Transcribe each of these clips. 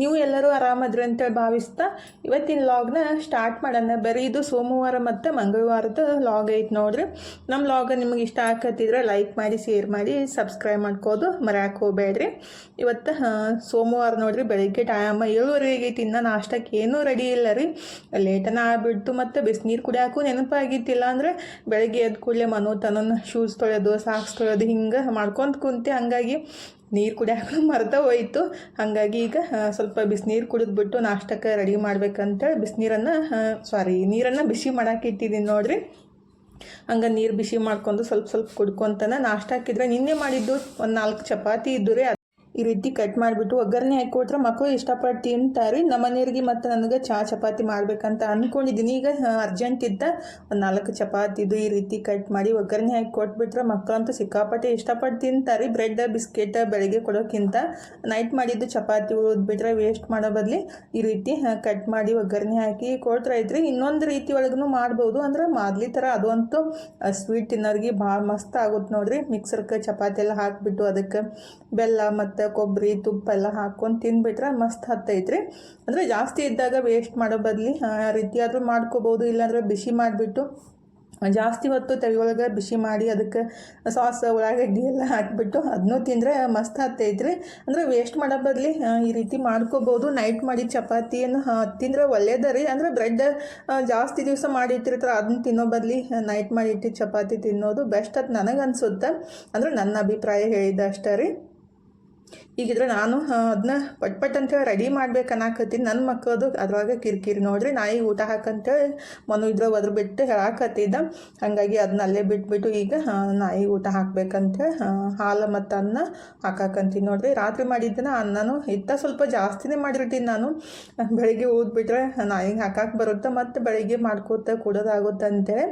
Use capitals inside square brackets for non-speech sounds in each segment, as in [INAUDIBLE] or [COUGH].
ನೀವು ಎಲ್ಲರೂ ಆರಾಮದ್ರಿ ಅಂತೇಳಿ ಭಾವಿಸ್ತಾ ಇವತ್ತಿನ ಲಾಗ್ನ ಸ್ಟಾರ್ಟ್ ಮಾಡೋಣ. ಬರೀ ಇದು ಸೋಮವಾರ ಮತ್ತು ಮಂಗಳವಾರದ ಲಾಗ್ ಐತೆ ನೋಡ್ರಿ. ನಮ್ಮ ಲಾಗ್ ನಿಮಗೆ ಇಷ್ಟ ಆಗತ್ತಿದ್ರೆ ಲೈಕ್ ಮಾಡಿ ಶೇರ್ ಮಾಡಿ ಸಬ್ಸ್ಕ್ರೈಬ್ ಮಾಡ್ಕೋದು ಮರ್ಯಾಕೆ ಹೋಗ್ಬೇಡ್ರಿ. ಇವತ್ತು ಸೋಮವಾರ ನೋಡ್ರಿ ಬೆಳಿಗ್ಗೆ ಟೈಮ್ ಏಳುವರೆಗೆ ತಿನ್ನ ನಾಷ್ಟಕ್ಕೆ ಏನೂ ರೆಡಿ ಇಲ್ಲ ರೀ. ಲೇಟನ ಆಗ್ಬಿಡ್ತು ಮತ್ತು ಬಿಸಿನೀರು ಕುಡಿಯೋಕ್ಕೂ ನೆನಪಾಗಿತ್ತಿಲ್ಲ ಅಂದರೆ ಬೆಳಗ್ಗೆ ಎದ್ದು ಕೂಡಲೇ ಮನೋ ತನನ ಶೂಸ್ ತೊಳೆಯೋದು ಸಾಕ್ಸ್ ತೊಳೆಯೋದು ಹಿಂಗೆ ಮಾಡ್ಕೊಂತ ಕುಂತೆ ಹಾಗಾಗಿ ನೀರು ಕುಡಿಯೋಕೆ [LAUGHS] ಮರ್ತ ಹೋಯಿತು. ಹಾಗಾಗಿ ಈಗ ಸ್ವಲ್ಪ ಬಿಸಿನೀರು ಕುಡಿದ್ಬಿಟ್ಟು ನಾಷ್ಟಕ್ಕೆ ರೆಡಿ ಮಾಡ್ಬೇಕಂತೇಳಿ ಬಿಸಿನೀರನ್ನು ಸಾರಿ ನೀರನ್ನು ಬಿಸಿ ಮಾಡಕ್ಕೆ ಇಟ್ಟಿದ್ದೀನಿ ನೋಡ್ರಿ. ಹಂಗೆ ನೀರು ಬಿಸಿ ಮಾಡ್ಕೊಂಡು ಸ್ವಲ್ಪ ಸ್ವಲ್ಪ ಕುಡ್ಕೊಂತನ ನಾಷ್ಟ ಹಾಕಿದ್ರೆ ನಿನ್ನೆ ಮಾಡಿದ್ದು ಒಂದು ನಾಲ್ಕು ಚಪಾತಿ ಇದ್ದು ಈ ರೀತಿ ಕಟ್ ಮಾಡಿಬಿಟ್ಟು ಒಗ್ಗರಣೆ ಹಾಕ್ಕೊಟ್ರೆ ಮಕ್ಕಳು ಇಷ್ಟಪಟ್ಟು ತಿಂತಾರೆ. ನಮ್ಮ ಮನೆಯವ್ರಿಗೆ ಮತ್ತು ನನಗೆ ಚಹಾ ಚಪಾತಿ ಮಾಡಬೇಕಂತ ಅಂದ್ಕೊಂಡಿದ್ದೀನಿ ಈಗ ಅರ್ಜೆಂಟ್ ಇದ್ದ ಒಂದು ನಾಲ್ಕು ಚಪಾತಿದು ಈ ರೀತಿ ಕಟ್ ಮಾಡಿ ಒಗ್ಗರಣೆ ಹಾಕಿ ಕೊಟ್ಬಿಟ್ರೆ ಮಕ್ಕಳಂತೂ ಸಿಕ್ಕಾಪಟ್ಟೆ ಇಷ್ಟಪಟ್ಟು ತಿಂತಾರೆ. ಬ್ರೆಡ್ ಬಿಸ್ಕೆಟ್ ಬೆಳಗ್ಗೆ ಕೊಡೋಕ್ಕಿಂತ ನೈಟ್ ಮಾಡಿದ್ದು ಚಪಾತಿ ಉಳಿದ್ಬಿಟ್ರೆ ವೇಸ್ಟ್ ಮಾಡೋ ಬದಲಿ ಈ ರೀತಿ ಕಟ್ ಮಾಡಿ ಒಗ್ಗರಣೆ ಹಾಕಿ ಕೊಟ್ರೆ ಐತ್ರಿ ಇನ್ನೊಂದು ರೀತಿ ಒಳಗೂ ಮಾಡ್ಬೋದು. ಅಂದ್ರೆ ಮಾದಲಿ ಥರ ಅದು ಅಂತೂ ಸ್ವೀಟ್ ತಿನ್ನೋರಿಗೆ ಭಾಳ ಮಸ್ತ್ ಆಗುತ್ತೆ ನೋಡ್ರಿ. ಮಿಕ್ಸರ್ಗೆ ಚಪಾತಿ ಎಲ್ಲ ಹಾಕಿಬಿಟ್ಟು ಅದಕ್ಕೆ ಬೆಲ್ಲ ಮತ್ತು ಕೊಬ್ಬರಿ, ತುಪ್ಪ ಎಲ್ಲ ಹಾಕ್ಕೊಂಡು ತಿಂದ್ಬಿಟ್ರೆ ಮಸ್ತ್ ಹತ್ತೈತ್ರಿ. ಅಂದರೆ ಜಾಸ್ತಿ ಇದ್ದಾಗ ವೇಸ್ಟ್ ಮಾಡೋ ಬದಲಿ, ಆ, ರೀತಿಯಾದರೂ ಮಾಡ್ಕೋಬೋದು, ಇಲ್ಲಾಂದರೆ ಬಿಸಿ ಮಾಡಿಬಿಟ್ಟು ಜಾಸ್ತಿ ಹೊತ್ತು ತಲೆ ಒಳಗೆ ಬಿಸಿ ಮಾಡಿ ಅದಕ್ಕೆ ಸಾಸ್, ಉಳ್ಳಾಗಡ್ಡಿ ಎಲ್ಲ ಹಾಕಿಬಿಟ್ಟು ಅದನ್ನೂ ತಿಂದರೆ ಮಸ್ತ್ ಹತ್ತೈತ್ರಿ. ಅಂದರೆ ವೇಸ್ಟ್ ಮಾಡೋ ಬದಲಿ ಈ ರೀತಿ ಮಾಡ್ಕೋಬೋದು. ನೈಟ್ ಮಾಡಿ ಚಪಾತಿಯನ್ನು ತಿಂದರೆ ಒಳ್ಳೇದ ರೀ. ಅಂದರೆ ಬ್ರೆಡ್ ಜಾಸ್ತಿ ದಿವಸ ಮಾಡಿಟ್ಟಿರ್ತಾರೆ ಅದನ್ನ ತಿನ್ನೋ ಬದಲಿ ನೈಟ್ ಮಾಡಿ ಇಟ್ಟಿದ್ದ ಚಪಾತಿ ತಿನ್ನೋದು ಬೆಸ್ಟ್ ಅಂತ ನನಗೆ ಅನ್ಸುತ್ತೆ ಅಂದರೆ ನನ್ನ ಅಭಿಪ್ರಾಯ ಹೇಳಿದ್ದ ಅಷ್ಟೇ ರೀ. ಈಗಿದ್ರೆ ನಾನು ಅದನ್ನ ಪಟ್ ಪಟ್ ಅಂತೇಳಿ ರೆಡಿ ಮಾಡ್ಬೇಕು ನನ್ನ ಮಕ್ಕಳದು ಅದ್ರೊಳಗೆ ಕಿರಿಕಿರಿ ನೋಡ್ರಿ, ನಾಯಿ ಊಟ ಹಾಕಂತೇಳಿ ಮನು ಇದ್ರ ಒದ್ರ ಬಿಟ್ಟು ಹೇಳಾಕತ್ತಿದ್ದ. ಹಾಗಾಗಿ ಅದನ್ನ ಅಲ್ಲೇ ಬಿಟ್ಬಿಟ್ಟು ಈಗ ನಾಯಿ ಊಟ ಹಾಕ್ಬೇಕಂತೇಳಿ ಹಾಲು ಮತ್ತು ಅನ್ನ ಹಾಕಾಕಂತೀನಿ ನೋಡ್ರಿ. ರಾತ್ರಿ ಮಾಡಿದ್ದನ ಅನ್ನನೂ ಇತ್ತ ಸ್ವಲ್ಪ ಜಾಸ್ತಿನೇ ಮಾಡಿರ್ತೀನಿ ನಾನು. ಬೆಳಿಗ್ಗೆ ಊದ್ಬಿಟ್ರೆ ನಾಯಿಗೆ ಹಾಕಕ್ಕೆ ಬರುತ್ತೆ ಮತ್ತು ಬೆಳಿಗ್ಗೆ ಮಾಡ್ಕೋತ ಕೊಡೋದಾಗುತ್ತೆ ಅಂತೇಳಿ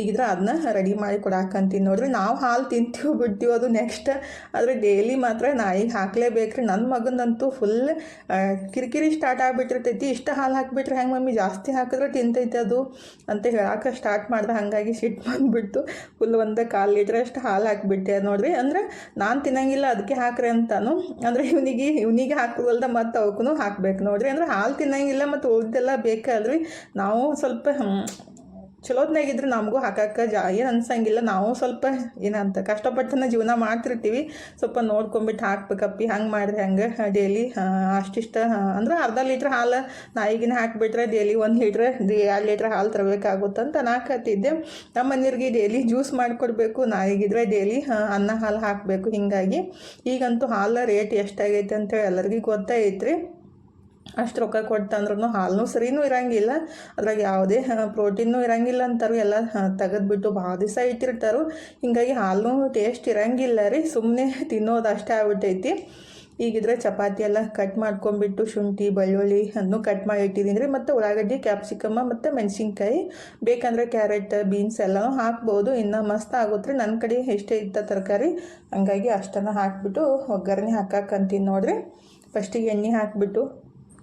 ಈಗಿದ್ರೆ ಅದನ್ನ ರೆಡಿ ಮಾಡಿ ಕೊಡಾಕಂತೀನಿ ನೋಡ್ರಿ. ನಾವು ಹಾಲು ತಿಂತೀವಿ ಬಿಡ್ತೀವಿ ಅದು ನೆಕ್ಸ್ಟ್ ಆದರೆ ಡೈಲಿ ಮಾತ್ರ ನಾಯಿಗೆ ಹಾಕ್ಲೇಬೇಕ್ರಿ. ನನ್ನ ಮಗನಂತೂ ಫುಲ್ ಕಿರಿಕಿರಿ ಸ್ಟಾರ್ಟ್ ಆಗಿಬಿಟ್ಟಿರ್ತೈತಿ. ಇಷ್ಟು ಹಾಲು ಹಾಕಿಬಿಟ್ರೆ ಹೆಂಗೆ ಮಮ್ಮಿ? ಜಾಸ್ತಿ ಹಾಕಿದ್ರೆ ತಿಂತೈತೆ ಅದು ಅಂತ ಹೇಳಕ್ಕೆ ಸ್ಟಾರ್ಟ್ ಮಾಡಿದೆ. ಹಾಗಾಗಿ ಸಿಟ್ಟು ಬಂದುಬಿಟ್ಟು ಫುಲ್ ಒಂದು ಕಾಲು ಲೀಟ್ರ್ ಅಷ್ಟು ಹಾಲು ಹಾಕಿಬಿಟ್ಟೆ ನೋಡ್ರಿ. ಅಂದರೆ ನಾನು ತಿನ್ನಂಗಿಲ್ಲ ಅದಕ್ಕೆ ಹಾಕ್ರಿ ಅಂತಾನು. ಅಂದರೆ ಇವನಿಗೆ ಇವನಿಗೆ ಹಾಕೋದಲ್ದ ಮತ್ತು ಅವಕ್ಕೂ ಹಾಕ್ಬೇಕು ನೋಡ್ರಿ. ಅಂದರೆ ಹಾಲು ತಿನ್ನಂಗಿಲ್ಲ ಮತ್ತು ಉಳ್ದೆಲ್ಲ ಬೇಕಲ್ರಿ ನಾವು ಸ್ವಲ್ಪ ಚಲೋತ್ನಾಗಿದ್ರೆ ನಮಗೂ ಹಾಕಕ್ಕೆ ಜಾ, ಏನು ಅನ್ಸಂಗಿಲ್ಲ. ನಾವು ಸ್ವಲ್ಪ ಏನಂತ ಕಷ್ಟಪಟ್ಟನ ಜೀವನ ಮಾಡ್ತಿರ್ತೀವಿ. ಸ್ವಲ್ಪ ನೋಡ್ಕೊಂಬಿಟ್ಟು ಹಾಕ್ಬೇಕಪ್ಪಿ. ಹಂಗೆ ಮಾಡಿದ್ರೆ ಹಂಗೆ? ಡೈಲಿ ಅಷ್ಟಿಷ್ಟ ಅಂದ್ರೆ ಅರ್ಧ ಲೀಟ್ರ್ ಹಾಲು ನಾಯಿಗಿನ ಹಾಕಿಬಿಟ್ರೆ ಡೈಲಿ ಒಂದು ಲೀಟ್ರ್ ಎರಡು ಲೀಟ್ರ್ ಹಾಲು ತರಬೇಕಾಗುತ್ತೆ ಅಂತ ನಾಕತ್ತಿದ್ದೆ ನಮ್ಮ ಮನೆಯವ್ರಿಗೆ ಡೈಲಿ ಜ್ಯೂಸ್ ಮಾಡಿಕೊಡ್ಬೇಕು. ನಾಯಿಗಿದ್ರೆ ಡೈಲಿ ಅನ್ನ ಹಾಲು ಹಾಕಬೇಕು ಹೀಗಾಗಿ. ಈಗಂತೂ ಹಾಲು ರೇಟ್ ಎಷ್ಟಾಗೈತೆ ಅಂತೇಳಿ ಎಲ್ಲರಿಗೂ ಗೊತ್ತೈತ್ರಿ ಅಷ್ಟು ರೊಕ್ಕ ಕೊಟ್ಟಂದ್ರೂ ಹಾಲು ಸರಿನೂ ಇರಂಗಿಲ್ಲ. ಅದ್ರಾಗ ಯಾವುದೇ ಪ್ರೋಟೀನು ಇರಂಗಿಲ್ಲ ಅಂತಾರು, ಎಲ್ಲ ತೆಗೆದ್ಬಿಟ್ಟು ಭಾಳ ದಿವಸ ಇಟ್ಟಿರ್ತಾರು. ಹಿಂಗಾಗಿ ಹಾಲು ಟೇಸ್ಟ್ ಇರಂಗಿಲ್ಲ ರೀ ಸುಮ್ಮನೆ ತಿನ್ನೋದು ಅಷ್ಟೇ ಆಗ್ಬಿಟ್ಟೈತಿ. ಈಗಿದ್ರೆ ಚಪಾತಿ ಎಲ್ಲ ಕಟ್ ಮಾಡ್ಕೊಂಡ್ಬಿಟ್ಟು ಶುಂಠಿ, ಬೆಳ್ಳುಳ್ಳಿ ಅದನ್ನು ಕಟ್ ಮಾಡಿ ಇಟ್ಟಿದ್ದೀನಿ ರೀ. ಮತ್ತು ಉಳ್ಳಾಗಡ್ಡಿ ಕ್ಯಾಪ್ಸಿಕಮ್ಮ ಮತ್ತು ಮೆಣಸಿನ್ಕಾಯಿ. ಬೇಕಂದರೆ ಕ್ಯಾರೆಟ್, ಬೀನ್ಸ್ ಎಲ್ಲನೂ ಹಾಕ್ಬೋದು. ಇನ್ನೂ ಮಸ್ತ್ ಆಗುತ್ತೆ ನನ್ನ ಕಡೆ ಎಷ್ಟೇ ಇತ್ತ ತರಕಾರಿ. ಹಂಗಾಗಿ ಅಷ್ಟನ್ನು ಹಾಕಿಬಿಟ್ಟು ಒಗ್ಗರಣೆ ಹಾಕಕ್ಕಂತೀನಿ ನೋಡಿರಿ. ಫಸ್ಟಿಗೆ ಎಣ್ಣೆ ಹಾಕಿಬಿಟ್ಟು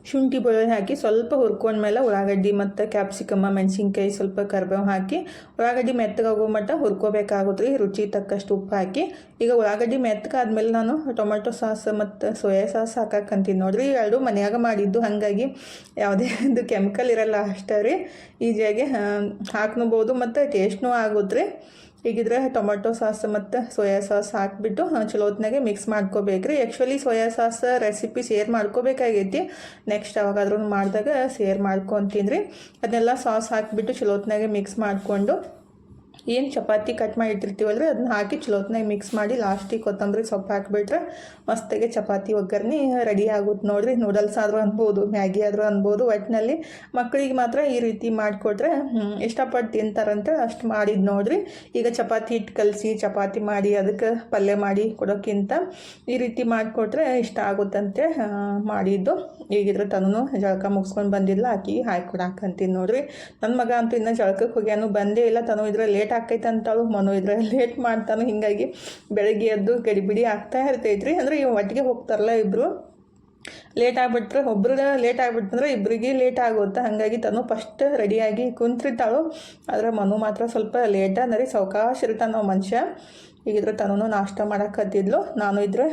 ಶುಂಠಿ ಬೆಳ್ಳುಳ್ಳಿ ಹಾಕಿ ಸ್ವಲ್ಪ ಹುರ್ಕೊಂಡ್ಮೇಲೆ ಉಳ್ಳಾಗಡ್ಡಿ ಮತ್ತು ಕ್ಯಾಪ್ಸಿಕಮ್ಮ ಮೆಣಸಿನ್ಕಾಯಿ ಸ್ವಲ್ಪ ಕರ್ಬೇವು ಹಾಕಿ ಉಳ್ಳಾಗಡ್ಡಿ ಮೆತ್ತಗಾಗೋ ಮಟ್ಟ ಹುರ್ಕೋಬೇಕಾಗುತ್ತೆ. ರುಚಿ ತಕ್ಕಷ್ಟು ಉಪ್ಪು ಹಾಕಿ. ಈಗ ಉಳ್ಳಾಗಡ್ಡಿ ಮೆತ್ತಗಾದ್ಮೇಲೆ ನಾನು ಟೊಮೆಟೊ ಸಾಸ್ ಮತ್ತು ಸೋಯಾ ಸಾಸ್ ಹಾಕಕ್ಕಂತೀನಿ ನೋಡಿರಿ. ಎರಡು ಮನೆಯಾಗ ಮಾಡಿದ್ದು ಹಾಗಾಗಿ ಯಾವುದೇ ಒಂದು ಕೆಮಿಕಲ್ ಇರಲ್ಲ ಅಷ್ಟೇ ರೀ. ಈಜಿಯಾಗಿ ಹಾಕ್ನಬೋದು ಮತ್ತು ಟೇಸ್ಟ್ನೂ ಆಗುತ್ತೆ ರೀ. ಹೀಗಿದ್ರೆ ಟೊಮೆಟೊ ಸಾಸ್ ಮತ್ತು ಸೋಯಾ ಸಾಸ್ ಹಾಕಿಬಿಟ್ಟು ಚಲೋ ಹೊತ್ನಾಗೆ mix ಮಾಡ್ಕೋಬೇಕ್ರಿ. Actually soya sauce recipe share ಮಾಡ್ಕೋಬೇಕಾಗೈತಿ. Next ಯಾವಾಗಾದ್ರೂ ಮಾಡಿದಾಗ ಶೇರ್ ಮಾಡ್ಕೊತೀನಿ ರೀ. ಅದನ್ನೆಲ್ಲ ಸಾಸ್ ಹಾಕಿಬಿಟ್ಟು ಚಲೋ ಹೊತ್ನಾಗೆ ಮಿಕ್ಸ್ ಮಾಡಿಕೊಂಡು ಏನು ಚಪಾತಿ ಕಟ್ ಮಾಡಿ ಇಟ್ಟಿರ್ತೀವಲ್ರಿ ಅದನ್ನ ಹಾಕಿ ಚಲೋತ್ನಾಗ ಮಿಕ್ಸ್ ಮಾಡಿ ಲಾಸ್ಟಿಗೆ ಕೊತ್ತಂಬರಿ ಸೊಪ್ಪು ಹಾಕಿಬಿಟ್ರೆ ಮಸ್ತಾಗೆ ಚಪಾತಿ ಒಗ್ಗರಣೆ ರೆಡಿ ಆಗುತ್ತೆ ನೋಡ್ರಿ. ನೂಡಲ್ಸ್ ಆದರೂ ಅನ್ಬೋದು, ಮ್ಯಾಗಿ ಆದರೂ ಅನ್ಬೋದು. ಒಟ್ಟಿನಲ್ಲಿ ಮಕ್ಕಳಿಗೆ ಮಾತ್ರ ಈ ರೀತಿ ಮಾಡಿಕೊಟ್ರೆ ಇಷ್ಟಪಟ್ಟು ತಿಂತಾರಂತ ಅಷ್ಟು ಮಾಡಿದ್ದು ನೋಡಿರಿ. ಈಗ ಚಪಾತಿ ಹಿಟ್ಟು ಕಲಸಿ, ಚಪಾತಿ ಮಾಡಿ ಅದಕ್ಕೆ ಪಲ್ಯ ಮಾಡಿ ಕೊಡೋಕ್ಕಿಂತ ಈ ರೀತಿ ಮಾಡಿಕೊಟ್ರೆ ಇಷ್ಟ ಆಗುತ್ತಂತೆ ಮಾಡಿದ್ದು. ಈಗಿದ್ರ ತನೂ ಜಳಕ ಮುಗಿಸ್ಕೊಂಡು ಬಂದಿಲ್ಲ ಆಕಿ ಹಾಕಿ ಕೊಡಾಕಂತೀನಿ ನೋಡ್ರಿ. ನನ್ನ ಮಗ ಅಂತೂ ಇನ್ನೂ ಜಳಕಕ್ಕೆ ಹೋಗ್ಯಾನು, ಬಂದೇ ಇಲ್ಲ. ತನು ಇದ್ರೆ ಲೇಟ್ ಆಕೈತೆ ಅಂತಾಳು ಮನು ಇದ್ರೆ [LAUGHS] ಲೇಟ್ ಮಾಡ್ತಾನೆ ಹಿಂಗಾಗಿ ಬೆಳಗ್ಗೆ ಎದ್ದು ಗಡಿಬಿಡಿ ಆಗ್ತಾ ಇರ್ತೈತ್ರಿ. ಅಂದ್ರೆ ಇವ್ ಒಟ್ಟಿಗೆ ಹೋಗ್ತಾರಲ್ಲ ಇಬ್ಬರು ಲೇಟ್ ಆಗಿಬಿಟ್ರೆ ಒಬ್ರಿಗೆ ಲೇಟ್ ಆಗಿಬಿಟ್ಟಂದ್ರೆ ಇಬ್ಬರಿಗೆ ಲೇಟ್ ಆಗುತ್ತೆ. ಹಾಗಾಗಿ ತಾನು ಫಸ್ಟ್ ರೆಡಿಯಾಗಿ ಕುಂತಿರ್ತಾಳು. ಆದರೆ ಮನು ಮಾತ್ರ ಸ್ವಲ್ಪ ಲೇಟ್ ಅಂದರೆ ಸಾವಕಾಶ ಇರ್ತಾನೆ ನಾವು ಮನುಷ್ಯ. ಈಗಿದ್ರೆ ತನೂ ನಾಷ್ಟ ಮಾಡಕತ್ತಿದ್ಲು ನಾನು ಇದ್ರೆ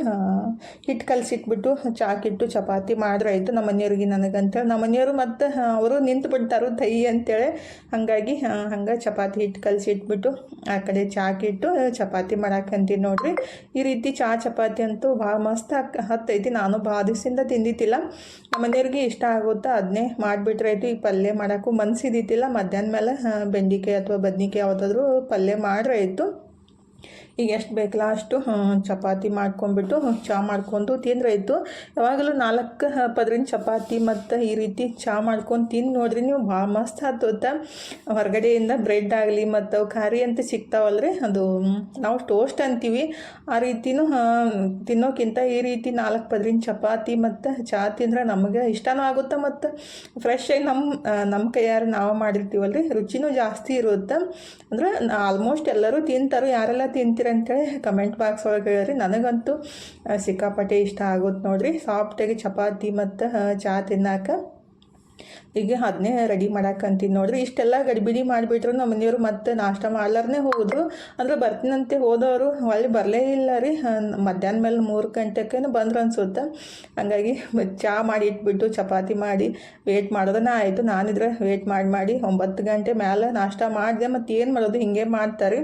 ಹಿಟ್ಟು ಕಲಸಿಟ್ಬಿಟ್ಟು ಚಾಕಿಟ್ಟು, ಚಪಾತಿ ಮಾಡಿದ್ರೆ ಆಯಿತು ನಮ್ಮ ಮನೆಯವ್ರಿಗೆ ನನಗಂತೇಳಿ. ನಮ್ಮ ಮನೆಯವರು ಮತ್ತು ಅವರು ನಿಂತು ಬಿಡ್ತಾರು ತೈ ಅಂತೇಳಿ. ಹಾಗಾಗಿ ಹಂಗೆ ಚಪಾತಿ ಹಿಟ್ಟು ಕಲಸಿಟ್ಬಿಟ್ಟು ಆ ಕಡೆ ಚಾಕಿಟ್ಟು, ಚಪಾತಿ ಮಾಡಾಕಂತೀನಿ ನೋಡ್ರಿ. ಈ ರೀತಿ ಚಾ ಚಪಾತಿ ಅಂತೂ ಭಾಳ ಮಸ್ತ್ ಹತ್ತೈತಿ. ನಾನು ಭಾಳ ದಿವಸದಿಂದ ತಿಂದಿದ್ದಿಲ್ಲ. ನಮ್ಮ ಮನೆಯವ್ರಿಗೆ ಇಷ್ಟ ಆಗುತ್ತಾ ಅದನ್ನೇ ಮಾಡಿಬಿಟ್ರೆ ಆಯಿತು. ಈ ಪಲ್ಯ ಮಾಡೋಕ್ಕೂ ಮನಸ್ಸಿದ್ದಿದ್ದಿಲ್ಲ ಮಧ್ಯಾಹ್ನ ಮೇಲೆ ಬೆಂಡಿಕೆ ಬೆಂಡಿಕಾಯಿ ಅಥವಾ ಬದ್ನಿಕಾಯಿ ಯಾವುದಾದ್ರೂ ಪಲ್ಯ ಮಾಡ್ರೆ ಆಯಿತು. ಈಗ ಎಷ್ಟು ಬೇಕಲ್ಲ ಅಷ್ಟು ಚಪಾತಿ ಮಾಡ್ಕೊಂಡ್ಬಿಟ್ಟು ಚಹಾ ಮಾಡ್ಕೊಂಡು ತಿಂದ್ರೆ ಆಯಿತು. ಯಾವಾಗಲೂ ನಾಲ್ಕು ಪದ್ರಿನ ಚಪಾತಿ ಮತ್ತು ಈ ರೀತಿ ಚಹಾ ಮಾಡ್ಕೊಂಡು ತಿಂದು ನೋಡ್ರಿ ನೀವು ಭಾಳ ಮಸ್ತ್ ಆತೋತ ಹೊರಗಡೆಯಿಂದ ಬ್ರೆಡ್ ಆಗಲಿ ಮತ್ತು ಖಾರಿ ಅಂತ ಸಿಗ್ತಾವಲ್ರಿ? ಅದು, ನಾವು ಟೋಸ್ಟ್ ಅಂತೀವಿ. ಆ ರೀತಿನೂ ತಿನ್ನೋಕ್ಕಿಂತ ಈ ರೀತಿ ನಾಲ್ಕು ಪದ್ರಿನ ಚಪಾತಿ ಮತ್ತು ಚಹಾ ತಿಂದ್ರೆ ನಮಗೆ ಇಷ್ಟನೂ ಆಗುತ್ತೆ ಮತ್ತು? ಫ್ರೆಶ್ ಆಗಿ ನಮ್ಮ ನಮ್ಮ ಕೈಯಾರು ನಾವು ಮಾಡಿರ್ತೀವಲ್ರಿ? ರುಚಿನೂ ಜಾಸ್ತಿ ಇರುತ್ತೆ? ಅಂದ್ರೆ ಆಲ್ಮೋಸ್ಟ್ ಎಲ್ಲರೂ ತಿಂತಾರೆ. ಯಾರೆಲ್ಲ ತಿಂತೀರ ಅಂತೇಳಿ ಕಮೆಂಟ್ ಬಾಕ್ಸ್ ಒಳಗೆ ಹೇಳ್ರಿ ನನಗಂತೂ ಸಿಕ್ಕಾಪಟ್ಟೆ ಇಷ್ಟ ಆಗುತ್ತೆ ನೋಡ್ರಿ. ಸಾಫ್ಟಾಗಿ ಚಪಾತಿ ಮತ್ತು ಚಹಾ ತಿನ್ನಾಕ ಈಗ ಅದನ್ನೇ ರೆಡಿ ಮಾಡಾಕಂತೀನಿ ನೋಡ್ರಿ. ಇಷ್ಟೆಲ್ಲ ಗಡಿಬಿಡಿ ಮಾಡಿಬಿಟ್ರು ನಮ್ಮ ಮನೆಯವರು ಮತ್ತೆ ನಾಷ್ಟ ಮಾಡ್ಲಾರನೇ ಹೋದ್ರು. ಅಂದ್ರೆ ಬರ್ತೀನಂತೆ ಹೋದವರು. ಅಲ್ಲಿ ಬರಲೇ ಇಲ್ಲ ರೀ. ಮಧ್ಯಾಹ್ನ ಮೇಲೆ ಮೂರು ಗಂಟೆಕೇನು ಬಂದ್ರು ಅನ್ಸುತ್ತೆ. ಹಂಗಾಗಿ ಚಹಾ ಮಾಡಿ ಇಟ್ಬಿಟ್ಟು ಚಪಾತಿ ಮಾಡಿ ವೇಟ್ ಮಾಡೋದನ್ನ ಆಯಿತು. ನಾನಿದ್ರೆ ವೇಟ್ ಮಾಡಿ ಮಾಡಿ ಒಂಬತ್ತು ಗಂಟೆ ಮೇಲೆ ನಾಷ್ಟ ಮಾಡಿದೆ ಮತ್ತೆ ಏನು ಮಾಡೋದು? ಹಿಂಗೆ ಮಾಡ್ತಾರೆ.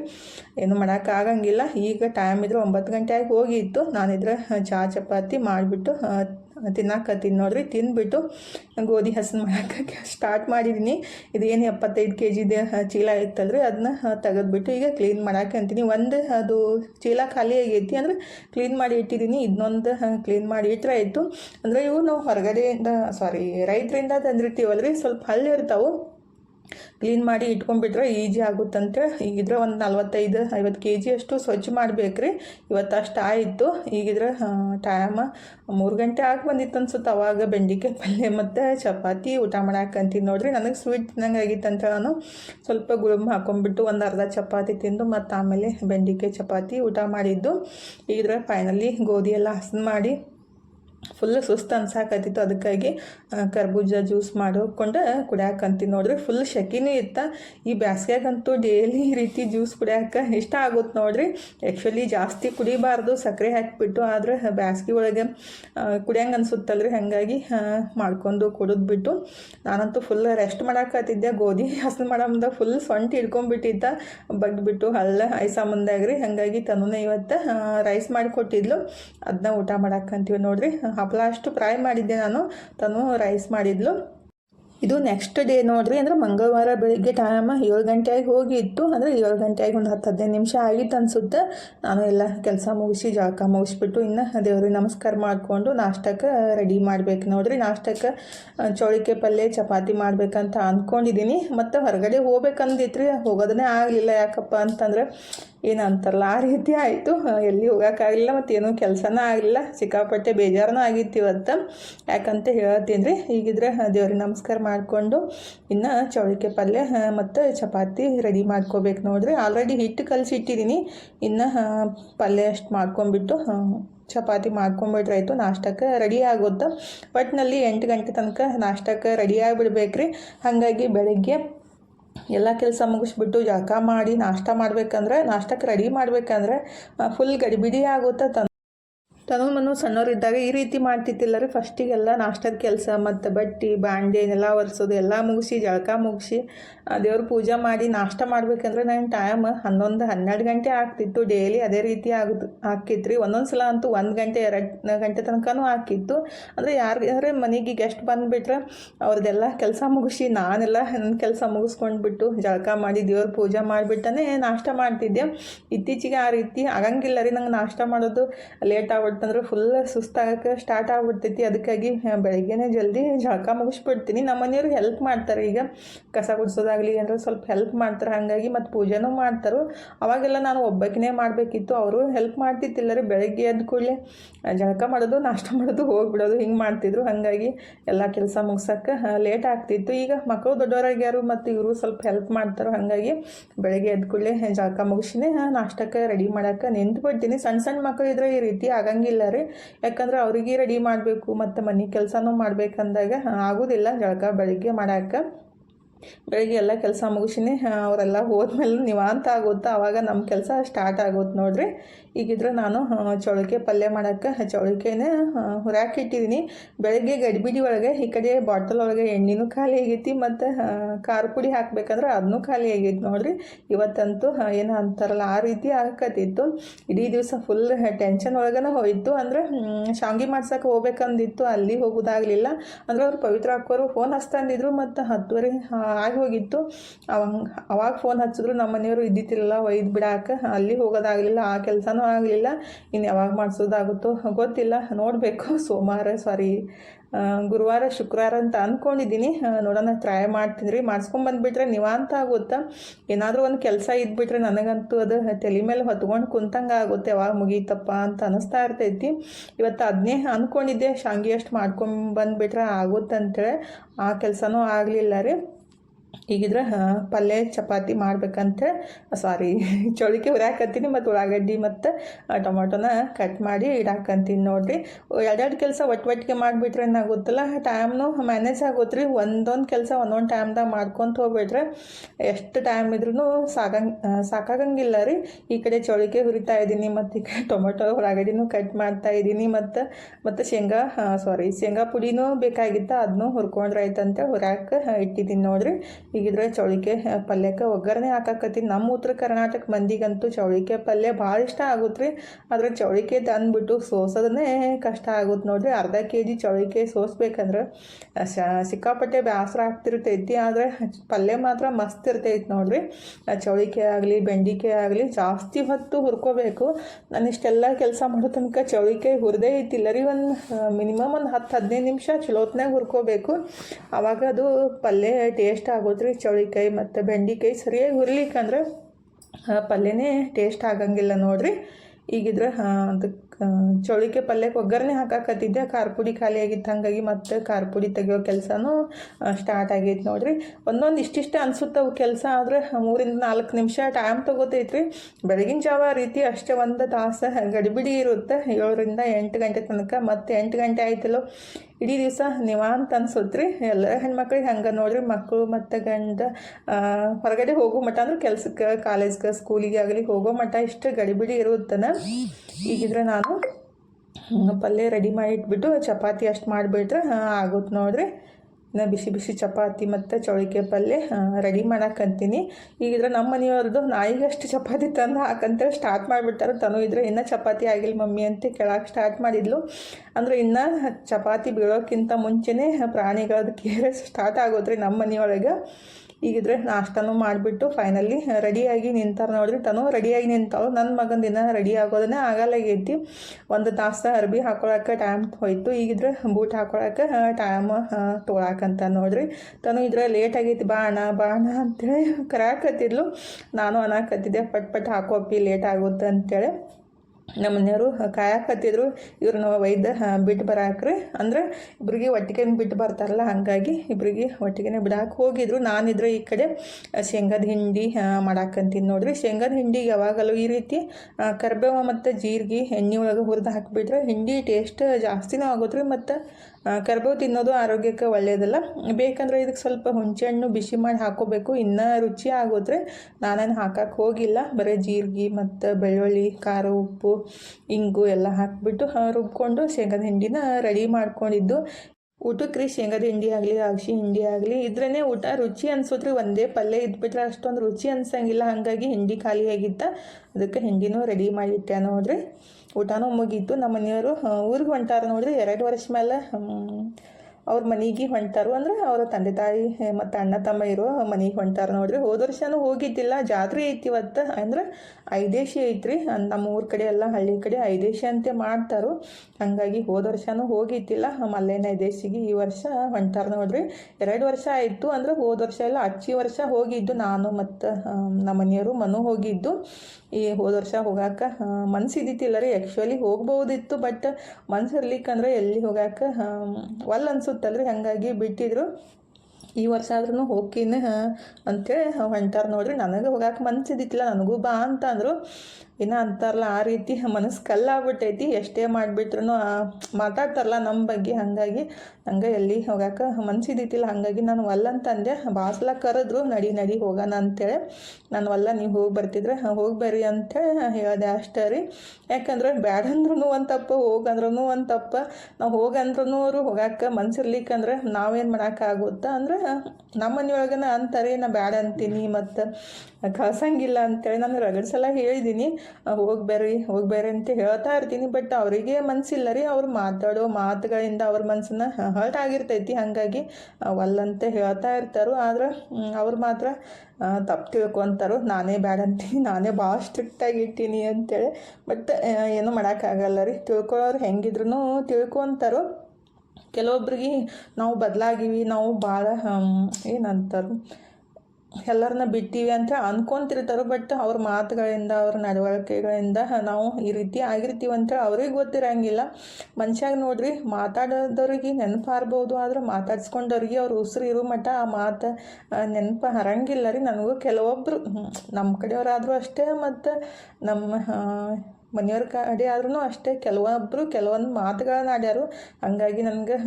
ಏನು ಮಾಡೋಕ್ಕಾಗಂಗಿಲ್ಲ ಈಗ ಟೈಮ್ ಇದ್ರೆ ಒಂಬತ್ತು ಗಂಟೆ ಆಗಿ ಹೋಗಿತ್ತು. ನಾನಿದ್ರೆ ಚಹಾ ಚಪಾತಿ ಮಾಡಿಬಿಟ್ಟು ತಿನ್ನಾಕತ್ತೀನಿ ನೋಡ್ರಿ, ತಿಂದ್ಬಿಟ್ಟು ಗೋಧಿ ಹಸನ್ ಮಾಡೋಕ್ಕೆ ಸ್ಟಾರ್ಟ್ [LAUGHS] ಮಾಡಿದ್ದೀನಿ ಇದೇನು ಎಪ್ಪತ್ತೈದು ಕೆ ಜಿದು ಚೀಲ ಇತ್ತಲ್ರಿ ಅದನ್ನ ತೆಗೆದ್ಬಿಟ್ಟು ಈಗ ಕ್ಲೀನ್ ಮಾಡಕ್ಕೆ ಅಂತೀನಿ. ಒಂದು, ಅದು ಚೀಲ ಖಾಲಿ ಆಗೈತಿ ಅಂದ್ರೆ ಕ್ಲೀನ್ ಮಾಡಿ ಇಟ್ಟಿದ್ದೀನಿ ಇದನ್ನೊಂದು ಕ್ಲೀನ್ ಮಾಡಿ ಇಟ್ಟರೆ ಆಯಿತು. ಅಂದರೆ ಇವು ನಾವು ಹೊರಗಡೆಯಿಂದ ಸಾರಿ ರೈತರಿಂದ ತಂದಿರ್ತೀವಲ್ರಿ, ಸ್ವಲ್ಪ ಹಳ್ಳಿ ಕ್ಲೀನ್ ಮಾಡಿ ಇಟ್ಕೊಂಡ್ಬಿಟ್ರೆ ಈಜಿ ಆಗುತ್ತಂತೆ. ಈಗಿದ್ರೆ ಒಂದು ನಲ್ವತ್ತೈದು, ಐವತ್ತು ಕೆ ಜಿ ಅಷ್ಟು ಸ್ವಚ್ಛ ಮಾಡಬೇಕ್ರಿ. ಇವತ್ತು ಅಷ್ಟು ಆಯಿತು. ಈಗಿದ್ರೆ ಟೈಮ್ ಮೂರು ಗಂಟೆ ಆಗಿ ಬಂದಿತ್ತು ಅನ್ಸುತ್ತೆ. ಅವಾಗ ಬೆಂಡಿಕಾಯಿ ಪಲ್ಯ ಮತ್ತು ಚಪಾತಿ ಊಟ ಮಾಡಾಕಂತೀನಿ ನೋಡ್ರಿ. ನನಗೆ ಸ್ವೀಟ್ ತಿನ್ನಂಗೆ ಆಗಿತ್ತಂತ ನಾನು ಸ್ವಲ್ಪ ಗುಳುಮ್ ಹಾಕೊಂಡ್ಬಿಟ್ಟು ಒಂದು ಅರ್ಧ ಚಪಾತಿ ತಿಂದು ಮತ್ತು ಆಮೇಲೆ ಬೆಂಡಿಕಾಯಿ ಚಪಾತಿ ಊಟ ಮಾಡಿದ್ದು. ಈಗಿದ್ರೆ ಫೈನಲಿ ಗೋಧಿ ಎಲ್ಲ ಹಸನ್ ಮಾಡಿ ಫುಲ್ ಸುಸ್ತು ಅನ್ಸಾಕತ್ತಿತ್ತು. ಅದಕ್ಕಾಗಿ ಕರ್ಬೂಜ ಜ್ಯೂಸ್ ಮಾಡ್ಕೊಂಡು ಕುಡಿಯಾಕಂತೀನಿ ನೋಡ್ರಿ. ಫುಲ್ ಶೆಕಿನೂ ಇತ್ತ. ಈ ಬ್ಯಾಸ್ಗ್ಯಾಗಂತೂ ಡೈಲಿ ಈ ರೀತಿ ಜ್ಯೂಸ್ ಕುಡಿಯಾಕ ಇಷ್ಟ ಆಗುತ್ತೆ ನೋಡ್ರಿ. ಆ್ಯಕ್ಚುಲಿ ಜಾಸ್ತಿ ಕುಡಿಬಾರ್ದು ಸಕ್ಕರೆ ಹಾಕಿಬಿಟ್ಟು. ಆದರೆ ಬ್ಯಾಸ್ಗೆ ಒಳಗೆ ಕುಡಿಯಂಗೆ ಅನ್ಸುತ್ತಲ್ರಿ. ಹಾಗಾಗಿ ಮಾಡ್ಕೊಂಡು ಕುಡಿದ್ಬಿಟ್ಟು. ನಾನಂತೂ ಫುಲ್ ರೆಸ್ಟ್ ಮಾಡಾಕತ್ತಿದ್ದೆ. ಗೋಧಿ ಹಸನು ಮಾಡಮ್ದ ಫುಲ್ ಸೊಂಟ ಹಿಡ್ಕೊಂಡ್ಬಿಟ್ಟಿದ್ದ ಬಗ್ಬಿಟ್ಟು ಹಲ್ಲ ಐಸ ಮುಂದಾಗ್ರಿ ಹಾಗಾಗಿ ತನುನ ಇವತ್ತು ರೈಸ್ ಮಾಡಿಕೊಟ್ಟಿದ್ಲು. ಅದನ್ನ ಊಟ ಮಾಡಾಕಂತೀವಿ ನೋಡ್ರಿ. ಹಪ್ಪಳ ಅಷ್ಟು ಫ್ರೈ ಮಾಡಿದ್ದೆ ನಾನು. ತನು ರೈಸ್ ಮಾಡಿದ್ಲು. ಇದು ನೆಕ್ಸ್ಟ್ ಡೇ ನೋಡ್ರಿ ಅಂದ್ರೆ ಮಂಗಳವಾರ ಬೆಳಿಗ್ಗೆ ಟೈಮ್ ಏಳು ಗಂಟೆಯಾಗೆ ಹೋಗಿ ಇತ್ತು ಅಂದರೆ ಏಳು ಗಂಟೆಗೆ ಒಂದು ಹತ್ತು ಹದಿನೈದು ನಿಮಿಷ ಆಗಿತ್ತು ಅನ್ಸುತ್ತೆ. ನಾನು ಎಲ್ಲ ಕೆಲಸ ಮುಗಿಸಿ ಜಳಕ ಮುಗಿಸ್ಬಿಟ್ಟು ಇನ್ನು ದೇವ್ರಿಗೆ ನಮಸ್ಕಾರ ಮಾಡಿಕೊಂಡು ನಾಷ್ಟಕ್ಕೆ ರೆಡಿ ಮಾಡ್ಬೇಕು ನೋಡ್ರಿ. ನಾಷ್ಟಕ್ಕೆ ಚೌಳಿಕೆ ಪಲ್ಯ, ಚಪಾತಿ ಮಾಡ್ಬೇಕಂತ ಅಂದ್ಕೊಂಡಿದ್ದೀನಿ ಮತ್ತು ಹೊರಗಡೆ ಹೋಗ್ಬೇಕಂದಿತ್ರಿ. ಹೋಗೋದನ್ನೇ ಆಗಲಿಲ್ಲ ಯಾಕಪ್ಪ ಅಂತಂದ್ರೆ ಏನು ಅಂತಾರಲ್ಲ ಆ ರೀತಿ ಆಯಿತು. ಎಲ್ಲಿ ಹೋಗೋಕ್ಕಾಗಲಿಲ್ಲ ಮತ್ತು ಏನೂ ಕೆಲಸನೂ ಆಗಲಿಲ್ಲ. ಸಿಕ್ಕಾಪಟ್ಟೆ ಬೇಜಾರನೂ ಇವತ್ತು ಯಾಕಂತ ಹೇಳ್ತೀನಿ ರೀ ಈಗಿದ್ರೆ ದೇವ್ರಿಗೆ ನಮಸ್ಕಾರ ಮಾಡಿಕೊಂಡು, ಇನ್ನು ಚೌಳಿಕೆ ಪಲ್ಯ ಮತ್ತು ಚಪಾತಿ ರೆಡಿ ಮಾಡ್ಕೋಬೇಕು ನೋಡ್ರಿ. ಆಲ್ರೆಡಿ ಹಿಟ್ಟು ಕಲಸಿಟ್ಟಿದ್ದೀನಿ ಇನ್ನು ಪಲ್ಯ ಅಷ್ಟು ಮಾಡ್ಕೊಂಬಿಟ್ಟು ಚಪಾತಿ ಮಾಡ್ಕೊಂಬಿಟ್ರೆ ಆಯಿತು, ನಾಷ್ಟಕ್ಕೆ ರೆಡಿ ಆಗುತ್ತೆ. ಒಟ್ಟಿನಲ್ಲಿ ಎಂಟು ಗಂಟೆ ತನಕ ನಾಷ್ಟಕ್ಕೆ ರೆಡಿ ಆಗಿಬಿಡ್ಬೇಕ್ರಿ. ಹಾಗಾಗಿ ಬೆಳಗ್ಗೆ ಎಲ್ಲ ಕೆಲಸ ಮುಗಿಸ್ಬಿಟ್ಟು ಜಳಕ ಮಾಡಿ ನಾಷ್ಟ ಮಾಡ್ಬೇಕಂದ್ರೆ ನಾಷ್ಟಕ್ಕೆ ರೆಡಿ ಮಾಡ್ಬೇಕಂದ್ರೆ ಫುಲ್ ಗಡಿಬಿಡಿ ಆಗುತ್ತೆ ತನ್ ಮನು ಸಣ್ಣವರಿದ್ದಾಗ ಈ ರೀತಿ ಮಾಡ್ತಿದ್ದಿಲ್ಲ ರೀ ಫಸ್ಟಿಗೆಲ್ಲ ನಾಷ್ಟದ ಕೆಲಸ, ಮತ್ತು ಬಟ್ಟೆ, ಬಾಂಡೆ ಎಲ್ಲ ಒರೆಸೋದು ಎಲ್ಲ ಮುಗಿಸಿ, ಜಳಕ ಮುಗಿಸಿ ದೇವ್ರ ಪೂಜೆ ಮಾಡಿ ನಾಷ್ಟ ಮಾಡ್ಬೇಕಂದ್ರೆ ನನ್ನ ಟೈಮ್ ಹನ್ನೊಂದು, ಹನ್ನೆರಡು ಗಂಟೆ ಆಗ್ತಿತ್ತು. ಡೈಲಿ ಅದೇ ರೀತಿ ಆಗುದು ಹಾಕಿತ್ರಿ ರೀ ಒಂದೊಂದು ಸಲ ಅಂತೂ ಒಂದು ಗಂಟೆ, ಎರಡು ಗಂಟೆ ತನಕನೂ ಹಾಕಿತ್ತು ಅಂದರೆ ಯಾರಿಗಾದ್ರೆ ಮನೆಗೆ ಗೆಸ್ಟ್ ಬಂದುಬಿಟ್ರೆ ಅವ್ರದ್ದೆಲ್ಲ ಕೆಲಸ ಮುಗಿಸಿ, ನಾನೆಲ್ಲ ನನ್ನ ಕೆಲಸ ಮುಗಿಸ್ಕೊಂಡ್ಬಿಟ್ಟು ಜಳಕ ಮಾಡಿ ದೇವ್ರ ಪೂಜೆ ಮಾಡಿಬಿಟ್ಟನೇ ನಾಷ್ಟ ಮಾಡ್ತಿದ್ದೆ. ಇತ್ತೀಚೆಗೆ ಆ ರೀತಿ ಆಗಂಗಿಲ್ಲ ರೀ. ನಂಗೆ ನಾಷ್ಟ ಮಾಡೋದು ಲೇಟ್ ಆಗ್ಬಿಡ್ತಂದ್ರೆ ಫುಲ್ ಸುಸ್ತಾಗಕ್ಕೆ ಸ್ಟಾರ್ಟ್ ಆಗ್ಬಿಡ್ತೈತಿ. ಅದಕ್ಕಾಗಿ ಬೆಳಗ್ಗೆನೆ ಜಲ್ದಿ ಜಳಕ ಮುಗಿಸ್ಬಿಡ್ತೀನಿ. ನಮ್ಮ ಮನೆಯವರು ಹೆಲ್ಪ್ ಮಾಡ್ತಾರೆ. ಈಗ ಕಸ ಗುಡಿಸೋದಾಗಲಿ ಅಂದ್ರೆ ಸ್ವಲ್ಪ ಹೆಲ್ಪ್ ಮಾಡ್ತಾರೆ. ಹಾಗಾಗಿ ಮತ್ತು ಪೂಜೆನೂ ಮಾಡ್ತಾರೆ. ಅವಾಗೆಲ್ಲ ನಾನು ಒಬ್ಬಾಕಿನೇ ಮಾಡಬೇಕಿತ್ತು. ಅವರು ಹೆಲ್ಪ್ ಮಾಡ್ತಿದ್ದಿಲ್ಲ ರೀ ಬೆಳಗ್ಗೆ ಎದ್ದ ಕೂಡಲೇ ಜಳಕ ಮಾಡೋದು, ನಾಷ್ಟ ಮಾಡೋದು, ಹೋಗ್ಬಿಡೋದು, ಹಿಂಗೆ ಮಾಡ್ತಿದ್ರು. ಹಾಗಾಗಿ ಎಲ್ಲ ಕೆಲಸ ಮುಗ್ಸಕ್ಕೆ ಲೇಟ್ ಆಗ್ತಿತ್ತು. ಈಗ ಮಕ್ಕಳು ದೊಡ್ಡವರಾಗ್ಯಾರು ಮತ್ತು ಇವರು ಸ್ವಲ್ಪ ಹೆಲ್ಪ್ ಮಾಡ್ತಾರೆ, ಹಾಗಾಗಿ ಬೆಳಗ್ಗೆ ಎದ್ದ ಕೂಡಲೇ ಜಳಕ ಮುಗಿಸಿನೇ ನಾಷ್ಟಕ್ಕೆ ರೆಡಿ ಮಾಡಕ್ಕೆ ನಿಂತ್ಬಿಡ್ತೀನಿ. ಸಣ್ಣ ಸಣ್ಣ ಮಕ್ಕಳು ಇದ್ರೆ ಈ ರೀತಿ ಆಗಂಗಿಲ್ಲ. ಹಚ್ಚಂಗಿಲ್ಲ ರೀ. ಯಾಕಂದ್ರೆ ಅವ್ರಿಗೆ ರೆಡಿ ಮಾಡಬೇಕು, ಮತ್ತು ಮನೆ ಕೆಲಸನೂ ಮಾಡ್ಬೇಕಂದಾಗ ಆಗೋದಿಲ್ಲ ಜಳಕ ಬೆಳಿಗ್ಗೆ ಮಾಡಕ್ಕೆ ಬೆಳಿಗ್ಗೆ ಎಲ್ಲ ಕೆಲಸ ಮುಗಿಸಿನಿ ಅವರೆಲ್ಲ ಹೋದ್ಮೇಲೆ ನಿವಾಂತ ಆಗುತ್ತೆ ಆವಾಗ ನಮ್ಮ ಕೆಲಸ ಸ್ಟಾರ್ಟ್ ಆಗುತ್ತೆ ನೋಡ್ರಿ. ಈಗಿದ್ರೆ ನಾನು ಚೌಳಿಕೆ ಪಲ್ಯ ಮಾಡೋಕ್ಕೆ ಚೌಳಿಕೆನೇ ಹುರಾಕಿಟ್ಟಿದ್ದೀನಿ ಬೆಳಗ್ಗೆ ಗಡಿಬಿಡಿ ಒಳಗೆ, ಈ ಕಡೆ ಬಾಟಲ್ ಒಳಗೆ ಎಣ್ಣೆನೂ ಖಾಲಿ ಆಗೈತಿ, ಮತ್ತು ಖಾರ ಪುಡಿ ಹಾಕ್ಬೇಕಂದ್ರೆ ಅದನ್ನೂ ಖಾಲಿ ಆಗೈತಿ ನೋಡಿರಿ. ಇವತ್ತಂತೂ ಏನೋ ಅಂತಾರಲ್ಲ, ಆ ರೀತಿ ಆಗಕತ್ತಿತ್ತು. ಇಡೀ ದಿವಸ ಫುಲ್ ಟೆನ್ಷನ್ ಒಳಗನ ಹೋಯಿತು. ಅಂದರೆ ಶಾವ್ಗಿ ಮಾಡ್ಸೋಕೆ ಹೋಗ್ಬೇಕಂದಿತ್ತು, ಅಲ್ಲಿ ಹೋಗೋದಾಗಲಿಲ್ಲ. ಅಂದ್ರೆ ಅವ್ರು ಪವಿತ್ರ ಹಾಕೋರು ಫೋನ್ ಹಚ್ತಂದಿದ್ರು, ಮತ್ತು ಹತ್ತುವರೆ ಆಗಿ ಹೋಗಿತ್ತು. ಅವಾಗ ಫೋನ್ ಹಚ್ಚಿದ್ರು ನಮ್ಮ ಮನೆಯವರು ಇದ್ದಿತ್ತಿಲ್ಲ ಒಯ್ದು ಬಿಡಾಕ, ಅಲ್ಲಿ ಹೋಗೋದಾಗಲಿಲ್ಲ, ಆ ಕೆಲಸನೂ ಆಗಲಿಲ್ಲ ಇನ್ನು ಯಾವಾಗ ಮಾಡಿಸೋದಾಗುತ್ತೋ ಗೊತ್ತಿಲ್ಲ. ನೋಡಬೇಕು. ಸೋಮವಾರ ಸಾರಿ ಗುರುವಾರ, ಶುಕ್ರವಾರ ಅಂತ ಅಂದ್ಕೊಂಡಿದ್ದೀನಿ ನೋಡೋಣ ಟ್ರೈ ಮಾಡ್ತೀನಿ ರೀ. ಮಾಡಿಸ್ಕೊಂಬಂದುಬಿಟ್ರೆ ನಿವಾಂತ ಆಗುತ್ತಾ? ಏನಾದರೂ ಒಂದು ಕೆಲಸ ಇದ್ಬಿಟ್ರೆ ನನಗಂತೂ ಅದು ತಲೆ ಮೇಲೆ ಹೊತ್ಕೊಂಡು ಕುಂತಂಗೆ ಆಗುತ್ತೆ. ಯಾವಾಗ ಮುಗೀತಪ್ಪ ಅಂತ ಅನಿಸ್ತಾ ಇರ್ತೈತಿ. ಇವತ್ತು ಅದನ್ನೇ ಅಂದ್ಕೊಂಡಿದ್ದೆ ಶಾಂಗಿ ಅಷ್ಟು ಮಾಡ್ಕೊಂಬಂದುಬಿಟ್ರೆ ಆಗುತ್ತೆ ಆ ಕೆಲಸನೂ ಆಗಲಿಲ್ಲ ರೀ. ಈಗಿದ್ರೆ ಪಲ್ಯ, ಚಪಾತಿ ಮಾಡ್ಬೇಕಂತ ಸಾರಿ [LAUGHS] ಚೌಳಿಕೆ ಹುರಿಯಾಕತ್ತೀನಿ ಮತ್ತು ಉಳ್ಳಾಗಡ್ಡಿ ಮತ್ತು ಟೊಮೊಟೊನ ಕಟ್ ಮಾಡಿ ಇಡಾಕಂತೀನಿ ನೋಡ್ರಿ. ಎರಡೆರಡು ಕೆಲಸ ಒಟ್ಟು ಒಟ್ಟಿಗೆ ಮಾಡಿಬಿಟ್ರೆ ಏನಾಗುತ್ತಲ್ಲ ಟೈಮ್ನು ಮ್ಯಾನೇಜ್ ಆಗುತ್ತೆ ರೀ ಒಂದೊಂದು ಕೆಲಸ ಒಂದೊಂದು ಟೈಮ್ದಾಗ ಮಾಡ್ಕೊತ ಹೋಗ್ಬಿಟ್ರೆ ಎಷ್ಟು ಟೈಮ್ ಇದ್ರೂ ಸಾಕಾಗಂಗಿಲ್ಲ ರೀ. ಈ ಕಡೆ ಚೌಳಿಕೆ ಹುರಿತಾ ಇದ್ದೀನಿ ಮತ್ತು, ಈ ಕಡೆ ಟೊಮೊಟೊ, ಉಳ್ಳಾಗಡ್ಡಿನೂ ಕಟ್ ಮಾಡ್ತಾ ಇದ್ದೀನಿ ಮತ್ತು ಮತ್ತು ಶೇಂಗಾ ಸಾರಿ ಶೇಂಗಾ ಪುಡಿನೂ ಬೇಕಾಗಿತ್ತು ಅದನ್ನೂ ಹುರ್ಕೊಂಡ್ರೆ ಆಯ್ತಂತ ಹುರಾಕ ಇಟ್ಟಿದ್ದೀನಿ ನೋಡ್ರಿ. ಈಗಿದ್ರೆ ಚೌಳಿಕೆ ಪಲ್ಯಕ್ಕೆ ಒಗ್ಗರಣೆ ಹಾಕಾಕತ್ತೀನಿ. ನಮ್ಮ ಉತ್ತರ ಕರ್ನಾಟಕ ಮಂದಿಗಂತೂ ಚೌಳಿಕೆ ಪಲ್ಯ ಭಾಳ ಇಷ್ಟ ಆಗುತ್ತೆ ರೀ ಆದರೆ ಚೌಳಿಕೆ ತಂದ್ಬಿಟ್ಟು ಸೋಸೋದನ್ನೇ ಕಷ್ಟ ಆಗುತ್ತೆ ನೋಡಿರಿ. ಅರ್ಧ ಕೆ ಜಿ ಚೌಳಿಕೆ ಸೋಸ್ಬೇಕಂದ್ರೆ ಸಿಕ್ಕಾಪಟ್ಟೆ ಬೇಸರ ಆಗ್ತಿರ್ತೈತಿ. ಆದರೆ ಪಲ್ಯ ಮಾತ್ರ ಮಸ್ತ್ ಇರ್ತೈತಿ ನೋಡಿರಿ. ಚೌಳಿಕೆ ಆಗಲಿ, ಬೆಂಡಿಕೆ ಆಗಲಿ, ಜಾಸ್ತಿ ಹೊತ್ತು ಹುರ್ಕೋಬೇಕು. ನಾನು ಇಷ್ಟೆಲ್ಲ ಕೆಲಸ ಮಾಡೋ ತನಕ ಚೌಳಿಕೆ ಹುರಿದೇ ಐತಿಲ್ಲ ರೀ. ಒಂದು ಮಿನಿಮಮ್ ಒಂದು ಹತ್ತು ಹದಿನೈದು ನಿಮಿಷ ಚಲೋತ್ನಾಗ ಹುರ್ಕೋಬೇಕು. ಆವಾಗ ಅದು ಪಲ್ಯ ಟೇಸ್ಟ್ ಆಗೋದ್ರಿ ಚೌಳಿಕಾಯಿ ಮತ್ತು ಬೆಂಡಿಕಾಯಿ ಸರಿಯಾಗಿ ಹುರ್ಲಿಕ್ಕಂದ್ರೆ ಪಲ್ಯನೇ ಟೇಸ್ಟ್ ಆಗಂಗಿಲ್ಲ ನೋಡಿರಿ. ಈಗಿದ್ರೆ ಅದಕ್ಕೆ ಚೌಳಿಕೆ ಪಲ್ಯಕ್ಕೆ ಒಗ್ಗರಣೆ ಹಾಕಾಕತ್ತಿದ್ದೆ, ಖಾರ ಪುಡಿ ಖಾಲಿ ಆಗಿತ್ತು ಹಾಗಾಗಿ ಮತ್ತೆ ಖಾರ ಪುಡಿ ತೆಗಿಯೋ ಕೆಲಸನೂ ಸ್ಟಾರ್ಟ್ ಆಗೈತೆ ನೋಡಿರಿ. ಒಂದೊಂದು ಇಷ್ಟಿಷ್ಟೇ ಅನ್ಸುತ್ತೆ ಅವು ಕೆಲಸ ಆದರೆ ಮೂರಿಂದ ನಾಲ್ಕು ನಿಮಿಷ ಟೈಮ್ ತೊಗೋತೈತ್ರಿ. ಬೆಳಗಿನ ಜಾವ ರೀತಿ ಅಷ್ಟೇ ಒಂದು ತಾಸು ಗಡಿಬಿಡಿ ಇರುತ್ತೆ. ಏಳರಿಂದ ಎಂಟು ಗಂಟೆ ತನಕ, ಮತ್ತೆ ಎಂಟು ಗಂಟೆ ಆಯ್ತಲ್ಲೋ ಇಡೀ ದಿವಸ ನಿವಾಂತ ಅನ್ಸುತ್ತೆ. ರೀ ಎಲ್ಲ ಹೆಣ್ಮಕ್ಳಿಗೆ ಹಂಗೆ ನೋಡ್ರಿ ಮಕ್ಕಳು ಮತ್ತು ಗಂಡ ಹೊರಗಡೆ ಹೋಗೋ ಮಟ್ಟ ಅಂದ್ರೆ ಕೆಲ್ಸಕ್ಕೆ ಕಾಲೇಜ್ಗೆ ಸ್ಕೂಲಿಗೆ ಆಗಲಿ ಹೋಗೋ ಮಟ್ಟ ಇಷ್ಟು ಗಡಿಬಿಡಿ ಇರುತ್ತನ. ಈಗಿದ್ರೆ ನಾನು ಪಲ್ಯ ರೆಡಿ ಮಾಡಿ ಇಟ್ಬಿಟ್ಟು ಚಪಾತಿ ಅಷ್ಟು ಮಾಡಿಬಿಟ್ರೆ ಆಗುತ್ತೆ ನೋಡ್ರಿ. ಇನ್ನು ಬಿಸಿ ಬಿಸಿ ಚಪಾತಿ ಮತ್ತು ಚೌಳಿಕೆ ಪಲ್ಯ ರೆಡಿ ಮಾಡಕ್ಕಂತೀನಿ ಈಗಿದ್ರೆ ನಮ್ಮ ಮನೆಯವ್ರದ್ದು ನಾಯಿಗಷ್ಟು ಚಪಾತಿ ತಂದು ಹಾಕಂತೇಳಿ ಸ್ಟಾರ್ಟ್ ಮಾಡಿಬಿಟ್ಟಾರೆ ತನು ಇದ್ರೆ ಇನ್ನೂ ಚಪಾತಿ ಆಗಿಲ್ಲ ಮಮ್ಮಿ ಅಂತ ಕೇಳಕ್ಕೆ ಸ್ಟಾರ್ಟ್ ಮಾಡಿದ್ಲು. ಅಂದರೆ ಇನ್ನು ಚಪಾತಿ ಬೀಳೋಕ್ಕಿಂತ ಮುಂಚೆನೇ ಪ್ರಾಣಿಗಳದ್ದು ಕೇರ್ ಸ್ಟಾರ್ಟ್ ಆಗೋದ್ರಿ ನಮ್ಮ ಮನೆಯೊಳಗೆ. ಈಗಿದ್ರೆ ನಾಷ್ಟನೂ ಮಾಡಿಬಿಟ್ಟು ಫೈನಲಿ ರೆಡಿಯಾಗಿ ನಿಂತಾರೆ ನೋಡ್ರಿ. ತನು ರೆಡಿಯಾಗಿ ನಿಂತಾಳು. ನನ್ನ ಮಗನ ದಿನ ರೆಡಿ ಆಗೋದನ್ನೇ ಆಗಲಾಗೈತಿ ಒಂದು ತಾಸು ಅರ್ಬಿ ಹಾಕೊಳಕ್ಕೆ ಟೈಮ್ ಹೋಯ್ತು. ಈಗಿದ್ರೆ ಬೂಟ್ ಹಾಕೊಳಕ್ಕೆ ಟೈಮ್ ತೊಗೊಳಕಂತ ನೋಡ್ರಿ. ತನು ಇದ್ರೆ ಲೇಟ್ ಆಗೈತಿ, ಬಾ ಅಣ್ಣ ಬಾ ಅಣ್ಣ ಅಂತೇಳಿ ಕರಾಕತ್ತಿದ್ಲು. ನಾನು ಅನ್ನಕತ್ತಿದ್ದೆ ಪಟ್ ಪಟ್ ಹಾಕೋಪಿ ಲೇಟ್ ಆಗುತ್ತೆ ಅಂತೇಳಿ. ನಮ್ಮ ಮನೆಯವರು ಕಾಯಕತ್ತಿದ್ರು. ಇವ್ರನ್ನ ವೈದ್ಯ ಬಿಟ್ಟು ಬರಾಕ್ರಿ. ಅಂದ್ರೆ ಇಬ್ಬರಿಗೆ ಒಟ್ಟಿಗೆ ಬಿಟ್ಟು ಬರ್ತಾರಲ್ಲ, ಹಾಗಾಗಿ ಇಬ್ಬರಿಗೆ ಒಟ್ಟಿಗೆ ಬಿಡಾಕೆ ಹೋಗಿದ್ರು. ನಾನಿದ್ರೆ ಈ ಕಡೆ ಶೇಂಗಾದ ಹಿಂಡಿ ಮಾಡಾಕಂತೀನಿ ನೋಡ್ರಿ. ಶೇಂಗಾದ ಹಿಂಡಿ ಯಾವಾಗಲೂ ಈ ರೀತಿ ಕರ್ಬೇವ ಮತ್ತು ಜೀರಿಗೆ, ಎಣ್ಣೆ ಒಳಗೆ ಹುರಿದು ಹಾಕಿಬಿಟ್ರೆ ಹಿಂಡಿ ಟೇಸ್ಟ್ ಜಾಸ್ತಿನೂ ಆಗೋದ್ರಿ ಮತ್ತು ಕರ್ಬೇವು ತಿನ್ನೋದು ಆರೋಗ್ಯಕ್ಕೆ ಒಳ್ಳೆಯದಲ್ಲ ಬೇಕಂದ್ರೆ ಇದಕ್ಕೆ ಸ್ವಲ್ಪ ಹುಣಸೆಹಣ್ಣು ಬಿಸಿ ಮಾಡಿ ಹಾಕೋಬೇಕು. ಇನ್ನೂ ರುಚಿ ಆಗೋದ್ರೆ ನಾನೇನು ಹಾಕಕ್ಕೆ ಹೋಗಿಲ್ಲ. ಬರೀ ಜೀರಿಗೆ ಮತ್ತು ಬೆಳ್ಳುಳ್ಳಿ, ಖಾರ, ಉಪ್ಪು ಇಂಗು ಎಲ್ಲ ಹಾಕಿಬಿಟ್ಟು ರುಬ್ಕೊಂಡು ಶೇಂಗದ ಹಿಂಡಿನ ರೆಡಿ ಮಾಡ್ಕೊಂಡಿದ್ದು. ಊಟಕ್ಕೆ ರೀ, ಶೇಂಗದ ಹಿಂಡಿ ಆಗಲಿ ಅಗಸಿ ಹಿಂಡಿ ಆಗಲಿ ಇದ್ರೇ ಊಟ ರುಚಿ ಅನ್ಸೋದ್ರಿ ಒಂದೇ ಪಲ್ಯ ಇದ್ಬಿಟ್ರೆ ಅಷ್ಟೊಂದು ರುಚಿ ಅನ್ಸಂಗಿಲ್ಲ. ಹಾಗಾಗಿ ಹಿಂಡಿ ಖಾಲಿ ಆಗಿತ್ತ, ಅದಕ್ಕೆ ಹಿಂಡಿನೂ ರೆಡಿ ಮಾಡಿಟ್ಟೆ ನೋಡ್ರಿ. ಊಟನೂ ಮುಗೀತು. ನಮ್ಮ ಮನೆಯವರು ಊರಿಗೆ ಹೊಂಟಾರ ನೋಡ್ರಿ, ಎರಡು ವರ್ಷ ಮೇಲೆ ಅವ್ರ ಮನೆಗೆ ಹೊಂಟಾರು ಅಂದ್ರೆ ಅವರ ತಂದೆ ತಾಯಿ ಮತ್ತು ಅಣ್ಣ, ತಮ್ಮ ಇರೋ ಮನೆಗೆ ಹೊಂಟಾರ. ನೋಡ್ರಿ, ಹೋದ ವರ್ಷನೂ ಹೋಗಿದ್ದಿಲ್ಲ. ಜಾತ್ರೆ ಐತಿ ಇವತ್ತು. ಅಂದ್ರೆ ಐದೇಶಿ ಐತ್ರಿ. ನಮ್ಮ ಊರ ಕಡೆ ಎಲ್ಲ ಹಳ್ಳಿ ಕಡೆ ಐದೇಶಿ ಅಂತೆ ಮಾಡ್ತಾರು. ಹಾಗಾಗಿ ಹೋದ ವರ್ಷನೂ ಹೋಗಿದ್ದಿಲ್ಲ. ಮಲ್ಲೇನ ಐದೇಶಿಗೆ ಈ ವರ್ಷ ಹೊಂಟಾರ ನೋಡ್ರಿ. ಎರಡು ವರ್ಷ ಆಯಿತು. ಅಂದ್ರೆ ಹೋದ ವರ್ಷ ಎಲ್ಲ ಅಚ್ಚಿ ವರ್ಷ ಹೋಗಿದ್ದು. ನಾನು ಮತ್ತು ನಮ್ಮ ಮನೆಯವರು ಮನು ಹೋಗಿದ್ದು. ಈ ಹೋದ ವರ್ಷ ಹೋಗಾಕ ಮನ್ಸಿದ್ದಿತ್ತಿಲ್ಲ ರೀ. ಆ್ಯಕ್ಚುಲಿ ಹೋಗ್ಬೋದಿತ್ತು ಬಟ್ ಮನ್ಸು ಇರ್ಲಿಕ್ಕಂದ್ರೆ ಎಲ್ಲಿ ಹೋಗಾಕ ಒಲ್ ಅನ್ಸುತ್ತಲ್ರಿ ಹಾಗಾಗಿ ಬಿಟ್ಟಿದ್ರು. ಈ ವರ್ಷ ಆದ್ರೂ ಹೋಗ್ತೀನಿ ಅಂತೇಳಿ ಹೊಂಟಾರ ನೋಡ್ರಿ. ನನಗೆ ಹೋಗಾಕ ಮನ್ಸಿದ್ದಿತ್ತಿಲ್ಲ, ನನಗೂ ಬಾ ಅಂತ ಅಂದರು. ಏನೋ ಅಂತಾರಲ್ಲ, ಆ ರೀತಿ ಮನಸ್ಸು ಕಲ್ಲಾಗ್ಬಿಟ್ಟೈತಿ. ಎಷ್ಟೇ ಮಾಡಿಬಿಟ್ರು ಮಾತಾಡ್ತಾರಲ್ಲ ನಮ್ಮ ಬಗ್ಗೆ. ಹಾಗಾಗಿ ನಂಗೆ ಎಲ್ಲಿ ಹೋಗಾಕ ಮನ್ಸಿದ್ದಿತ್ತಿಲ್ಲ ಹಾಗಾಗಿ ನಾನು ಒಲ್ಲಂತಂದೆ ಬಾಸ್ಲ ಕರೆದ್ರು, ನಡಿ ನಡಿ ಹೋಗೋಣ ಅಂತೇಳಿ. ನಾನು ಒಲ್ಲ ನೀವು ಹೋಗಿ ಬರ್ತಿದ್ರೆ ಹೋಗಿ ಬರ್ರಿ ಅಂತೇಳಿ ಹೇಳಿದೆ ಅಷ್ಟೇ ರೀ. ಯಾಕಂದ್ರೆ ಬ್ಯಾಡ ಅಂದ್ರೂ ಒಂದು ತಪ್ಪ ಹೋಗಂದ್ರೂ ಒಂದು ತಪ್ಪ. ನಾವು ಹೋಗಂದ್ರೂ ಅವರು ಹೋಗಾಕ ಮನ್ಸಿರ್ಲಿಕ್ಕಂದ್ರೆ ನಾವೇನು ಮಾಡೋಕ್ಕಾಗುತ್ತಾ ಅಂದ್ರೆ ನಮ್ಮ ಮನೆಯೊಳಗನ ಅಂತಾರೆ, ನಾ ಬ್ಯಾಡ ಅಂತೀನಿ ಮತ್ತು ಕಳ್ಸಂಗಿಲ್ಲ ಅಂತೇಳಿ ನಾನು ರಗಡ್ ಸಲ ಹೇಳಿದ್ದೀನಿ ಹೋಗ್ಬೇರಿ ಹೋಗ್ಬೇರಿ ಅಂತ ಹೇಳ್ತಾ ಇರ್ತೀನಿ ಬಟ್ ಅವರಿಗೆ ಮನಸ್ಸಿಲ್ಲ ರೀ. ಅವ್ರು ಮಾತಾಡೋ ಮಾತುಗಳಿಂದ ಅವ್ರ ಮನಸ್ಸನ್ನ ಹರ್ಟ್ ಆಗಿರ್ತೈತಿ. ಹಾಗಾಗಿ ಒಲ್ಲಂತೆ ಹೇಳ್ತಾ ಇರ್ತಾರೋ. ಆದ್ರೆ ಅವ್ರು ಮಾತ್ರ ತಪ್ಪು ತಿಳ್ಕೊತಾರೋ ನಾನೇ ಬ್ಯಾಡ ಅಂತೀನಿ, ನಾನೇ ಭಾಳ ಸ್ಟ್ರಿಕ್ಟಾಗಿ ಇಟ್ಟೀನಿ ಅಂತೇಳಿ. ಬಟ್ ಏನೂ ಮಾಡೋಕ್ಕಾಗಲ್ಲ ರೀ. ತಿಳ್ಕೊಳ್ಳೋರು ಹೆಂಗಿದ್ರು ತಿಳ್ಕೊತಾರೋ ಕೆಲವೊಬ್ರಿಗೆ ನಾವು ಬದಲಾಗಿವಿ, ನಾವು ಭಾಳ ಏನಂತಾರೆ. ಎಲ್ಲರನ್ನ ಬಿಟ್ಟೀವಿ ಅಂತ ಅನ್ಕೊಂತಿರ್ತಾರೆ ಬಟ್ ಅವ್ರ ಮಾತುಗಳಿಂದ, ಅವ್ರ ನಡವಳಿಕೆಗಳಿಂದ ನಾವು ಈ ರೀತಿ ಆಗಿರ್ತೀವಿ ಅಂತ ಅವ್ರಿಗೆ ಗೊತ್ತಿರಂಗಿಲ್ಲ. ಮನುಷ್ಯಾಗ ನೋಡ್ರಿ, ಮಾತಾಡೋದವ್ರಿಗೆ ನೆನಪಾರ್ಬೋದು, ಆದ್ರೆ ಮಾತಾಡ್ಸ್ಕೊಂಡವ್ರಿಗೆ ಅವ್ರ ಉಸಿರು ಇರೋ ಮಟ್ಟ ಆ ಮಾತು ನೆನಪು ಹರಂಗಿಲ್ಲ ರೀ. ನನಗೂ ಕೆಲವೊಬ್ಬರು ನಮ್ಮ ಕಡೆಯವರಾದರೂ ಅಷ್ಟೇ, ಮತ್ತು ನಮ್ಮ ಮನೆಯವ್ರ ಕಡೆ ಆದ್ರೂ ಅಷ್ಟೇ. ಕೆಲವೊಬ್ಬರು ಕೆಲವೊಂದು ಮಾತುಗಳನ್ನ ಆಡ್ಯಾರು. ಹಂಗಾಗಿ ನನಗೆ